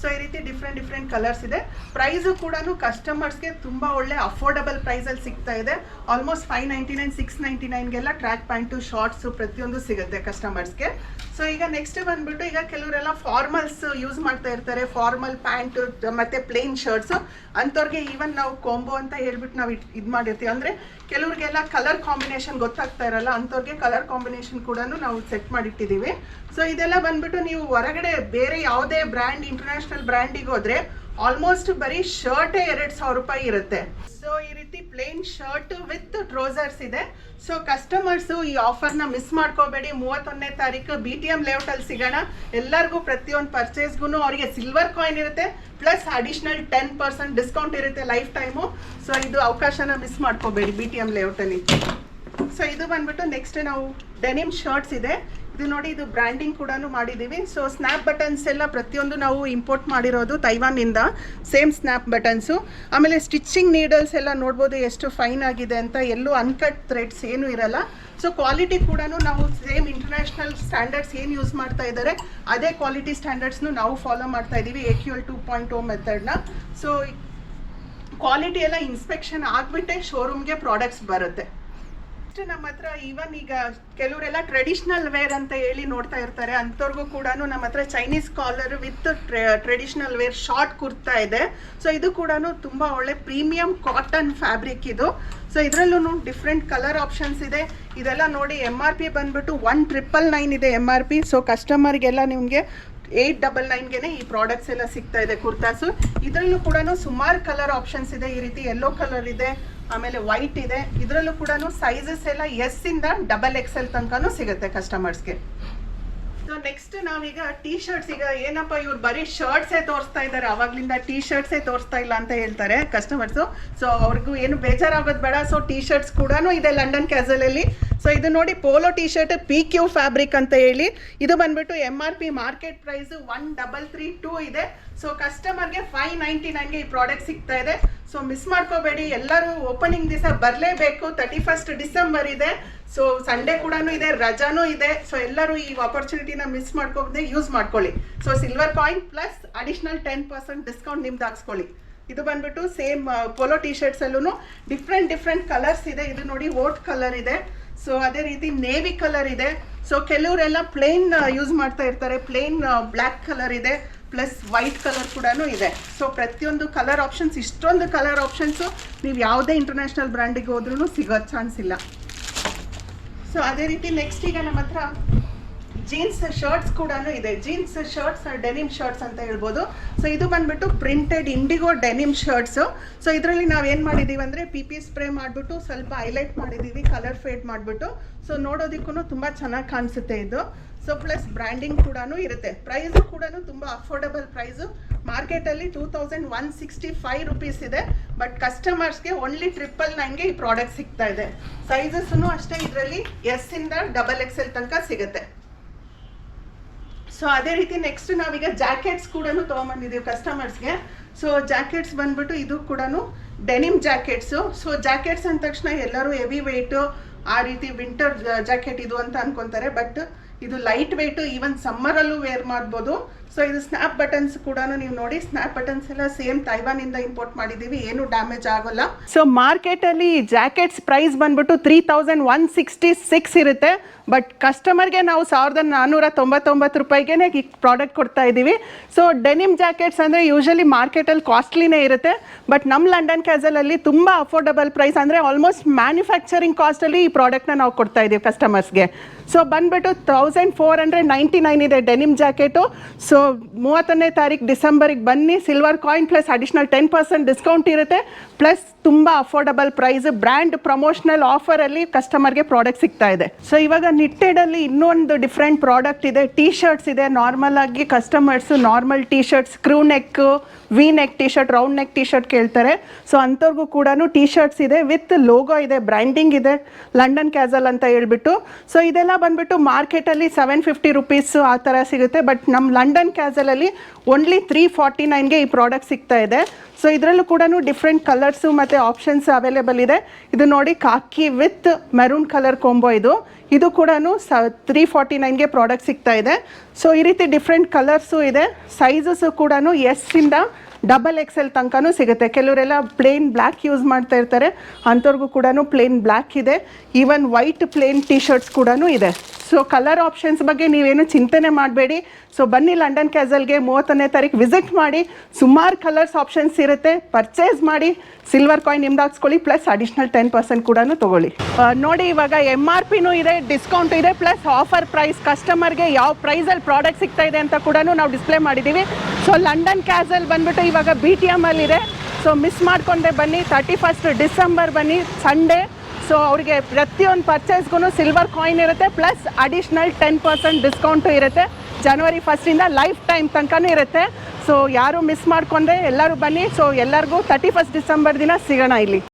ಸೊ ಈ ರೀತಿ ಡಿಫ್ರೆಂಟ್ ಡಿಫ್ರೆಂಟ್ ಕಲರ್ಸ್ ಇದೆ. ಪ್ರೈಸು ಕೂಡ ಕಸ್ಟಮರ್ಸ್ಗೆ ತುಂಬ ಒಳ್ಳೆ ಅಫೋರ್ಡಬಲ್ ಪ್ರೈಸಲ್ಲಿ ಸಿಗ್ತಾ ಇದೆ. Almost five ninety nine six ninety ನೈನ್ಗೆಲ್ಲ track pant shorts ಪ್ರತಿಯೊಂದು ಸಿಗುತ್ತೆ ಕಸ್ಟಮರ್ಸ್ಗೆ ಸೊ ಈಗ ನೆಕ್ಸ್ಟ್ ಬಂದ್ಬಿಟ್ಟು ಈಗ ಕೆಲವರೆಲ್ಲ ಫಾರ್ಮಲ್ಸ್ ಯೂಸ್ ಮಾಡ್ತಾ ಇರ್ತಾರೆ. ಫಾರ್ಮಲ್ ಪ್ಯಾಂಟ್ ಮತ್ತೆ ಪ್ಲೇನ್ ಶರ್ಟ್ಸ್ ಅಂಥವ್ರಿಗೆ ಈವನ್ ನಾವು ಕೊಂಬೋ ಅಂತ ಹೇಳ್ಬಿಟ್ಟು ನಾವು ಇದು ಮಾಡಿರ್ತೀವಿ. ಅಂದರೆ ಕೆಲವ್ರಿಗೆಲ್ಲ ಕಲರ್ ಕಾಂಬಿನೇಷನ್ ಗೊತ್ತಾಗ್ತಾ ಇರಲ್ಲ. ಅಂಥವ್ರಿಗೆ ಕಲರ್ ಕಾಂಬಿನೇಷನ್ ಕೂಡ ನಾವು ಸೆಟ್ ಮಾಡಿಟ್ಟಿದ್ದೀವಿ. ಸೊ ಇದೆಲ್ಲ ಬಂದ್ಬಿಟ್ಟು ನೀವು ಹೊರಗಡೆ ಬೇರೆ ಯಾವುದೇ ಬ್ರ್ಯಾಂಡ್ ಇಂಟರ್ನ್ಯಾಷನಲ್ ಬ್ರ್ಯಾಂಡಿಗೆ ಹೋದ್ರೆ ಆಲ್ಮೋಸ್ಟ್ ಬರೀ ಶರ್ಟೇ ಎರಡು ಸಾವಿರ ರೂಪಾಯಿ ಇರುತ್ತೆ. ಸೊ ಈ ರೀತಿ ಪ್ಲೇನ್ ಶರ್ಟ್ ವಿತ್ ಟ್ರೋಸರ್ಸ್ ಇದೆ. ಸೊ ಕಸ್ಟಮರ್ಸು ಈ ಆಫರ್ನ ಮಿಸ್ ಮಾಡ್ಕೋಬೇಡಿ. ಮೂವತ್ತೊಂದನೇ ತಾರೀಕು ಬಿ ಟಿ ಎಂ ಲೇಔಟಲ್ಲಿ ಸಿಗೋಣ. ಎಲ್ಲರಿಗೂ ಪ್ರತಿಯೊಂದು ಪರ್ಚೇಸ್ಗೂ ಅವರಿಗೆ ಸಿಲ್ವರ್ ಕಾಯಿನ್ ಇರುತ್ತೆ. Plus additional ten percent discount ಇರುತ್ತೆ ಲೈಫ್ ಟೈಮು ಸೊ ಇದು ಅವಕಾಶನ ಮಿಸ್ ಮಾಡ್ಕೋಬೇಡಿ ಬಿ ಟಿ ಎಂ ಲೇಔಟಲ್ಲಿ ಸೊ ಇದು ಬಂದ್ಬಿಟ್ಟು ನೆಕ್ಸ್ಟ್ ನಾವು ಡೆನಿಮ್ ಶರ್ಟ್ಸ್ ಇದೆ. ಇದು ನೋಡಿ, ಇದು ಬ್ರ್ಯಾಂಡಿಂಗ್ ಕೂಡ ಮಾಡಿದ್ದೀವಿ ಸೊ ಸ್ನ್ಯಾಪ್ ಬಟನ್ಸ್ ಎಲ್ಲ ಪ್ರತಿಯೊಂದು ನಾವು ಇಂಪೋರ್ಟ್ ಮಾಡಿರೋದು ತೈವಾನಿಂದ ಸೇಮ್ ಸ್ನ್ಯಾಪ್ ಬಟನ್ಸು ಆಮೇಲೆ ಸ್ಟಿಚಿಂಗ್ ನೀಡಲ್ಸ್ ಎಲ್ಲ ನೋಡ್ಬೋದು ಎಷ್ಟು ಫೈನ್ ಆಗಿದೆ ಅಂತ. ಎಲ್ಲೂ ಅನ್ಕಟ್ ಥ್ರೆಡ್ಸ್ ಏನೂ ಇರಲ್ಲ. ಸೊ ಕ್ವಾಲಿಟಿ ಕೂಡ ನಾವು ಸೇಮ್ ಇಂಟರ್ನ್ಯಾಷನಲ್ ಸ್ಟ್ಯಾಂಡರ್ಡ್ಸ್ ಏನು ಯೂಸ್ ಮಾಡ್ತಾ ಇದ್ದಾರೆ, ಅದೇ ಕ್ವಾಲಿಟಿ ಸ್ಟ್ಯಾಂಡರ್ಡ್ಸ್ನು ನಾವು ಫಾಲೋ ಮಾಡ್ತಾ ಇದ್ದೀವಿ A Q L two point O ಮೆಥಡ್ನ so quality ಎಲ್ಲ ಇನ್ಸ್ಪೆಕ್ಷನ್ ಆಗಿಬಿಟ್ಟೆ ಶೋರೂಮ್ಗೆ ಪ್ರಾಡಕ್ಟ್ಸ್ ಬರುತ್ತೆ. ನೆಕ್ಸ್ಟ್ ನಮ್ಮ ಹತ್ರ ಈವನ್ ಈಗ ಕೆಲವರೆಲ್ಲ ಟ್ರೆಡಿಷನಲ್ ವೇರ್ ಅಂತ ಹೇಳಿ ನೋಡ್ತಾ ಇರ್ತಾರೆ. ಅಂಥವ್ರಿಗೂ ಕೂಡ ನಮ್ಮ ಹತ್ರ Chinese collar with traditional wear short kurta ಇದೆ. ಸೊ ಇದು ಕೂಡ ತುಂಬ ಒಳ್ಳೆ ಪ್ರೀಮಿಯಂ ಕಾಟನ್ ಫ್ಯಾಬ್ರಿಕ್ ಇದು. ಸೊ ಇದರಲ್ಲೂ ಡಿಫ್ರೆಂಟ್ ಕಲರ್ ಆಪ್ಷನ್ಸ್ ಇದೆ. ಇದೆಲ್ಲ ನೋಡಿ ಎಂ ಆರ್ ಪಿ ಬಂದ್ಬಿಟ್ಟು ಒನ್ ಟ್ರಿಪಲ್ ನೈನ್ ಇದೆ ಎಂ ಆರ್ ಪಿ ಸೊ ಕಸ್ಟಮರ್ಗೆಲ್ಲ ನಿಮಗೆ ಏಯ್ಟ್ ಡಬಲ್ ನೈನ್ಗೆ ಈ ಪ್ರಾಡಕ್ಟ್ಸ್ ಎಲ್ಲ ಸಿಗ್ತಾ ಇದೆ ಕುರ್ತಾಸು. ಇದರಲ್ಲೂ ಕೂಡ ಸುಮಾರು ಕಲರ್ ಆಪ್ಷನ್ಸ್ ಇದೆ. ಈ ರೀತಿ ಯೆಲ್ಲೋ ಕಲರ್ ಇದೆ. ಆಮೇಲೆ ವೈಟ್ ಇದೆ. ಇದರಲ್ಲೂ ಕೂಡ ಸೈಜಸ್ ಎಲ್ಲ ಎಸ್ ಇಂದ ಡಬಲ್ ಎಲ್ ತನಕನೂ ಸಿಗುತ್ತೆ ಕಸ್ಟಮರ್ಸ್ಗೆ ಸೊ ನೆಕ್ಸ್ಟ್ ನಾವೀಗ ಟೀ ಶರ್ಟ್ಸ್ ಈಗ ಏನಪ್ಪ ಇವ್ರು ಬರೀ ಶರ್ಟ್ಸೇ ತೋರಿಸ್ತಾ ಇದ್ದಾರೆ. ಅವಾಗ್ಲಿಂದ ಟೀ ಶರ್ಟ್ಸೇ ತೋರಿಸ್ತಾ ಇಲ್ಲ ಅಂತ ಹೇಳ್ತಾರೆ ಕಸ್ಟಮರ್ಸು ಸೊ ಅವ್ರಿಗೂ ಏನು ಬೇಜಾರಾಗೋದು ಬೇಡ. ಸೊ ಟೀ ಶರ್ಟ್ಸ್ ಕೂಡ ಇದೆ ಲಂಡನ್ ಕ್ಯಾಸಲಲ್ಲಿ ಸೊ ಇದು ನೋಡಿ polo T shirt P Q fabric ಅಂತ ಹೇಳಿ. ಇದು ಬಂದ್ಬಿಟ್ಟು M R P market price one double three two ಇದೆ. ಸೊ ಕಸ್ಟಮರ್ಗೆ ಫೈವ್ ನೈಂಟಿ ನೈನ್ಗೆ ಈ ಪ್ರಾಡಕ್ಟ್ ಸಿಗ್ತಾ ಇದೆ. ಸೊ ಮಿಸ್ ಮಾಡ್ಕೋಬೇಡಿ. ಎಲ್ಲರೂ ಓಪನಿಂಗ್ ದಿವಸ ಬರಲೇಬೇಕು. ತರ್ಟಿ ಫಸ್ಟ್ ಡಿಸೆಂಬರ್ ಇದೆ. ಸೊ ಸಂಡೇ ಕೂಡ ಇದೆ, ರಜಾನೂ ಇದೆ. ಸೊ ಎಲ್ಲರೂ ಈ ಆಪರ್ಚುನಿಟಿನ ಮಿಸ್ ಮಾಡ್ಕೋದೇ ಯೂಸ್ ಮಾಡ್ಕೊಳ್ಳಿ. So silver point plus additional ten percent discount ನಿಮ್ದು ಹಾಕ್ಸ್ಕೊಳ್ಳಿ. ಇದು ಬಂದ್ಬಿಟ್ಟು ಸೇಮ್ ಪೋಲೋ ಟಿ ಶರ್ಟ್ಸ್ ಅಲ್ಲೂ ಡಿಫ್ರೆಂಟ್ ಡಿಫ್ರೆಂಟ್ ಕಲರ್ಸ್ ಇದೆ. ಇದು ನೋಡಿ ಓಟ್ ಕಲರ್ ಇದೆ. ಸೊ ಅದೇ ರೀತಿ ನೇವಿ ಕಲರ್ ಇದೆ. ಸೊ ಕೆಲವರೆಲ್ಲ ಪ್ಲೇನ್ ಯೂಸ್ ಮಾಡ್ತಾ ಇರ್ತಾರೆ. ಪ್ಲೇನ್ ಬ್ಲ್ಯಾಕ್ ಕಲರ್ ಇದೆ. ಪ್ಲಸ್ ವೈಟ್ ಕಲರ್ ಕೂಡ ಇದೆ. ಸೊ ಪ್ರತಿಯೊಂದು ಕಲರ್ ಆಪ್ಷನ್ಸ್ ಇಷ್ಟೊಂದು ಕಲರ್ ಆಪ್ಷನ್ಸು ನೀವು ಯಾವುದೇ ಇಂಟರ್ನ್ಯಾಷನಲ್ ಬ್ರ್ಯಾಂಡಿಗೆ ಹೋದ್ರೂ ಸಿಗೋ ಚಾನ್ಸ್ ಇಲ್ಲ. ಸೊ ಅದೇ ರೀತಿ ನೆಕ್ಸ್ಟ್ ಈಗ ನಮ್ಮ ಹತ್ರ ಜೀನ್ಸ್ ಶರ್ಟ್ಸ್ ಕೂಡ ಇದೆ. ಜೀನ್ಸ್ ಶರ್ಟ್ಸ್, ಡೆನಿಮ್ ಶರ್ಟ್ಸ್ ಅಂತ ಹೇಳ್ಬೋದು. ಸೊ ಇದು ಬಂದ್ಬಿಟ್ಟು printed indigo denim shirts so ಇದರಲ್ಲಿ ನಾವು ಏನು ಮಾಡಿದ್ದೀವಿ ಅಂದರೆ ಪಿ ಪಿ ಸ್ಪ್ರೇ ಮಾಡಿಬಿಟ್ಟು ಸ್ವಲ್ಪ ಹೈಲೈಟ್ ಮಾಡಿದ್ದೀವಿ ಕಲರ್ ಫೇಡ್ ಮಾಡಿಬಿಟ್ಟು. ಸೊ ನೋಡೋದಕ್ಕೂ ತುಂಬ ಚೆನ್ನಾಗಿ ಕಾಣಿಸುತ್ತೆ ಇದು. ಸೊ ಪ್ಲಸ್ ಬ್ರ್ಯಾಂಡಿಂಗ್ ಕೂಡ ಇರುತ್ತೆ. ಪ್ರೈಸು ಕೂಡ ತುಂಬ ಅಫೋರ್ಡಬಲ್ ಪ್ರೈಸು ಮಾರ್ಕೆಟಲ್ಲಿ two thousand one sixty five rupees ಇದೆ. ಬಟ್ ಕಸ್ಟಮರ್ಸ್ಗೆ ಓನ್ಲಿ ಟ್ರಿಪಲ್ ನೈನ್ಗೆ ಈ ಪ್ರಾಡಕ್ಟ್ ಸಿಗ್ತಾ ಇದೆ. ಸೈಜಸ್ಸು ಅಷ್ಟೇ ಇದರಲ್ಲಿ ಎಸ್ ಇಂದ ಡಬಲ್ ಎಕ್ಸ್ ಎಲ್ ತನಕ ಸಿಗುತ್ತೆ. ಸೊ ಅದೇ ರೀತಿ ನೆಕ್ಸ್ಟ್ ನಾವೀಗ ಜಾಕೆಟ್ಸ್ ಕೂಡ ತೊಗೊಂಬಂದಿದ್ದೀವಿ ಕಸ್ಟಮರ್ಸ್ಗೆ ಸೊ ಜಾಕೆಟ್ಸ್ ಬಂದ್ಬಿಟ್ಟು ಇದು ಕೂಡ ಡೆನಿಮ್ ಜಾಕೆಟ್ಸು ಸೊ ಜಾಕೆಟ್ಸ್ ಅಂದ ತಕ್ಷಣ ಎಲ್ಲರೂ ಹೆವಿ ವೆಯ್ಟು ಆ ರೀತಿ ವಿಂಟರ್ ಜಾಕೆಟ್ ಇದು ಅಂತ ಅನ್ಕೊತಾರೆ. ಬಟ್ ಇದು ಲೈಟ್ ವೆಯ್ಟು ಈವನ್ ಸಮ್ಮರಲ್ಲೂ ವೇರ್ ಮಾಡ್ಬೋದು. ಸೊ ಇದು ಸ್ನ್ಯಾಪ್ ಬಟನ್ಸ್ ಕೂಡ ನೀವು ನೋಡಿ ಸ್ನ್ಯಾಪ್ ಬಟನ್ಸ್ ಎಲ್ಲ ಸೇಮ್ ತೈವಾನ್ ಇಂದ ಇಂಪೋರ್ಟ್ ಮಾಡಿದೀವಿ ಏನು ಡ್ಯಾಮೇಜ್ ಆಗೋಲ್ಲ. ಸೊ ಮಾರ್ಕೆಟಲ್ಲಿ ಜಾಕೆಟ್ಸ್ ಪ್ರೈಸ್ ಬಂದ್ಬಿಟ್ಟು three thousand one sixty six ಇರುತ್ತೆ. ಬಟ್ ಕಸ್ಟಮರ್ಗೆ ನಾವು ಸಾವಿರದ ನಾನ್ನೂರ ತೊಂಬತ್ತೊಂಬತ್ತು ರೂಪಾಯಿಗೆ ಈ ಪ್ರಾಡಕ್ಟ್ ಕೊಡ್ತಾ ಇದ್ದೀವಿ. ಸೊ ಡೆನಿಮ್ ಜಾಕೆಟ್ಸ್ ಅಂದರೆ ಯೂಶಲಿ ಮಾರ್ಕೆಟಲ್ಲಿ ಕಾಸ್ಟ್ಲಿನೇ ಇರುತ್ತೆ. ಬಟ್ ನಮ್ಮ ಲಂಡನ್ ಕ್ಯಾಸಲಲ್ಲಿ ತುಂಬ ಅಫೋರ್ಡಬಲ್ ಪ್ರೈಸ್ ಅಂದರೆ ಆಲ್ಮೋಸ್ಟ್ ಮ್ಯಾನುಫ್ಯಾಕ್ಚರಿಂಗ್ ಕಾಸ್ಟಲ್ಲಿ ಈ ಪ್ರಾಡಕ್ಟ್ನ ನಾವು ಕೊಡ್ತಾ ಇದ್ದೀವಿ ಕಸ್ಟಮರ್ಸ್ಗೆ ಸೊ ಬಂದ್ಬಿಟ್ಟು thousand four hundred ninety nine ಇದೆ ಡೆನಿಮ್ ಜಾಕೆಟು ಸೊ ಮೂವತ್ತನೇ ತಾರೀಕು ಡಿಸೆಂಬರಿಗೆ ಬನ್ನಿ. Silver coin plus additional ten percent discount ಇರುತ್ತೆ. ಪ್ಲಸ್ ತುಂಬ ಅಫೋರ್ಡಬಲ್ ಪ್ರೈಸ್ ಬ್ರ್ಯಾಂಡ್ ಪ್ರಮೋಷನಲ್ ಆಫರಲ್ಲಿ ಕಸ್ಟಮರ್ಗೆ ಪ್ರಾಡಕ್ಟ್ ಸಿಗ್ತಾ ಇದೆ. ಸೊ ಇವಾಗ ನಿಟ್ಟೆಡಲ್ಲಿ ಇನ್ನೊಂದು ಡಿಫ್ರೆಂಟ್ ಪ್ರಾಡಕ್ಟ್ ಇದೆ. ಟೀ ಶರ್ಟ್ಸ್ ಇದೆ. ನಾರ್ಮಲ್ ಆಗಿ customers normal T shirts crew neck V neck T shirt round neck T shirt ಕೇಳ್ತಾರೆ. ಸೊ ಅಂಥವ್ರಿಗೂ ಕೂಡ ಟೀ ಶರ್ಟ್ಸ್ ಇದೆ ವಿತ್ ಲೋಗೋ ಇದೆ ಬ್ರ್ಯಾಂಡಿಂಗ್ ಇದೆ. ಲಂಡನ್ ಕ್ಯಾಸಲ್ ಅಂತ ಹೇಳ್ಬಿಟ್ಟು. ಸೊ ಇದೆಲ್ಲ ಬಂದ್ಬಿಟ್ಟು ಮಾರ್ಕೆಟಲ್ಲಿ ಸೆವೆನ್ ಫಿಫ್ಟಿ ರುಪೀಸ್ ಆ ಥರ ಸಿಗುತ್ತೆ ಬಟ್ ನಮ್ಮ ಲಂಡನ್ ಕ್ಯಾಸಲಲ್ಲಿ ಓನ್ಲಿ ತ್ರೀ ಫಾರ್ಟಿ ನೈನ್ಗೆ ಈ ಪ್ರಾಡಕ್ಟ್ ಸಿಗ್ತಾ ಇದೆ. ಸೊ ಇದರಲ್ಲೂ ಕೂಡ ಡಿಫ್ರೆಂಟ್ ಕಲರ್ಸು ಮತ್ತು ಆಪ್ಷನ್ಸ್ ಅವೈಲೇಬಲ್ ಇದೆ. ಇದು ನೋಡಿ khaki with maroon colour combo ಇದು. ಇದು ಕೂಡ ಸ ತ್ರೀ ಫಾರ್ಟಿ ನೈನ್ಗೆ ಪ್ರಾಡಕ್ಟ್ ಸಿಗ್ತಾ ಇದೆ. ಸೊ ಈ ರೀತಿ ಡಿಫ್ರೆಂಟ್ ಕಲರ್ಸು ಇದೆ. ಸೈಜಸ್ಸು ಕೂಡ ಎಸ್ಸಿಂದ ಡಬಲ್ ಎಕ್ಸ್ ಎಲ್ ತನಕನೂ ಸಿಗುತ್ತೆ. ಕೆಲವರೆಲ್ಲ ಪ್ಲೇನ್ ಬ್ಲ್ಯಾಕ್ ಯೂಸ್ ಮಾಡ್ತಾ ಇರ್ತಾರೆ. ಅಂಥವ್ರಿಗೂ ಕೂಡ ಪ್ಲೇನ್ ಬ್ಲ್ಯಾಕ್ ಇದೆ. Even white plain T shirts ಕೂಡ ಇದೆ. ಸೊ ಕಲರ್ ಆಪ್ಷನ್ಸ್ ಬಗ್ಗೆ ನೀವೇನು ಚಿಂತನೆ ಮಾಡಬೇಡಿ. ಸೊ ಬನ್ನಿ ಲಂಡನ್ ಕ್ಯಾಸಲ್ಗೆ ಮೂವತ್ತನೇ ತಾರೀಕು ವಿಸಿಟ್ ಮಾಡಿ. ಸುಮಾರು ಕಲರ್ಸ್ ಆಪ್ಷನ್ಸ್ ಇರುತ್ತೆ. ಪರ್ಚೇಸ್ ಮಾಡಿ. ಸಿಲ್ವರ್ ಕಾಯಿನ್ ನಿಮ್ದು ಹಾಕ್ಸ್ಕೊಳ್ಳಿ. ಪ್ಲಸ್ ಅಡಿಷ್ನಲ್ ಟೆನ್ ಪರ್ಸೆಂಟ್ ಕೂಡ ತೊಗೊಳ್ಳಿ. ನೋಡಿ ಇವಾಗ ಎಂ ಆರ್ ಪಿನೂ ಇದೆ ಡಿಸ್ಕೌಂಟ್ ಇದೆ ಪ್ಲಸ್ ಆಫರ್ ಪ್ರೈಸ್ ಕಸ್ಟಮರ್ಗೆ ಯಾವ ಪ್ರೈಸಲ್ಲಿ ಪ್ರಾಡಕ್ಟ್ ಸಿಗ್ತಾ ಇದೆ ಅಂತ ಕೂಡ ನಾವು ಡಿಸ್ಪ್ಲೇ ಮಾಡಿದ್ದೀವಿ ಸೊ ಲಂಡನ್ ಕ್ಯಾಸಲ್ ಬಂದ್ಬಿಟ್ಟು ಇವಾಗ ಬಿ ಟಿ ಎಮ್ಮಲ್ಲಿದೆ ಸೊ ಮಿಸ್ ಮಾಡಿಕೊಂಡೆ ಬನ್ನಿ. ತರ್ಟಿ ಫಸ್ಟ್ ಡಿಸೆಂಬರ್ ಬನ್ನಿ. ಸಂಡೇ ಸೊ ಅವರಿಗೆ ಪ್ರತಿಯೊಂದು ಪರ್ಚೇಸ್ಗೂ ಸಿಲ್ವರ್ ಕಾಯಿನ್ ಇರುತ್ತೆ. Plus additional ten percent discount ಇರುತ್ತೆ. ಜನವರಿ ಫಸ್ಟಿಂದ ಲೈಫ್ ಟೈಮ್ ತನಕನೂ ಇರುತ್ತೆ. ಸೊ ಯಾರು ಮಿಸ್ ಮಾಡ್ಕೊಂಡ್ರೆ ಎಲ್ಲರೂ ಬನ್ನಿ. ಸೊ ಎಲ್ಲರಿಗೂ ತರ್ಟಿ ಫಸ್ಟ್ ಡಿಸೆಂಬರ್ ದಿನ ಸಿಗೋಣ ಇಲ್ಲಿ.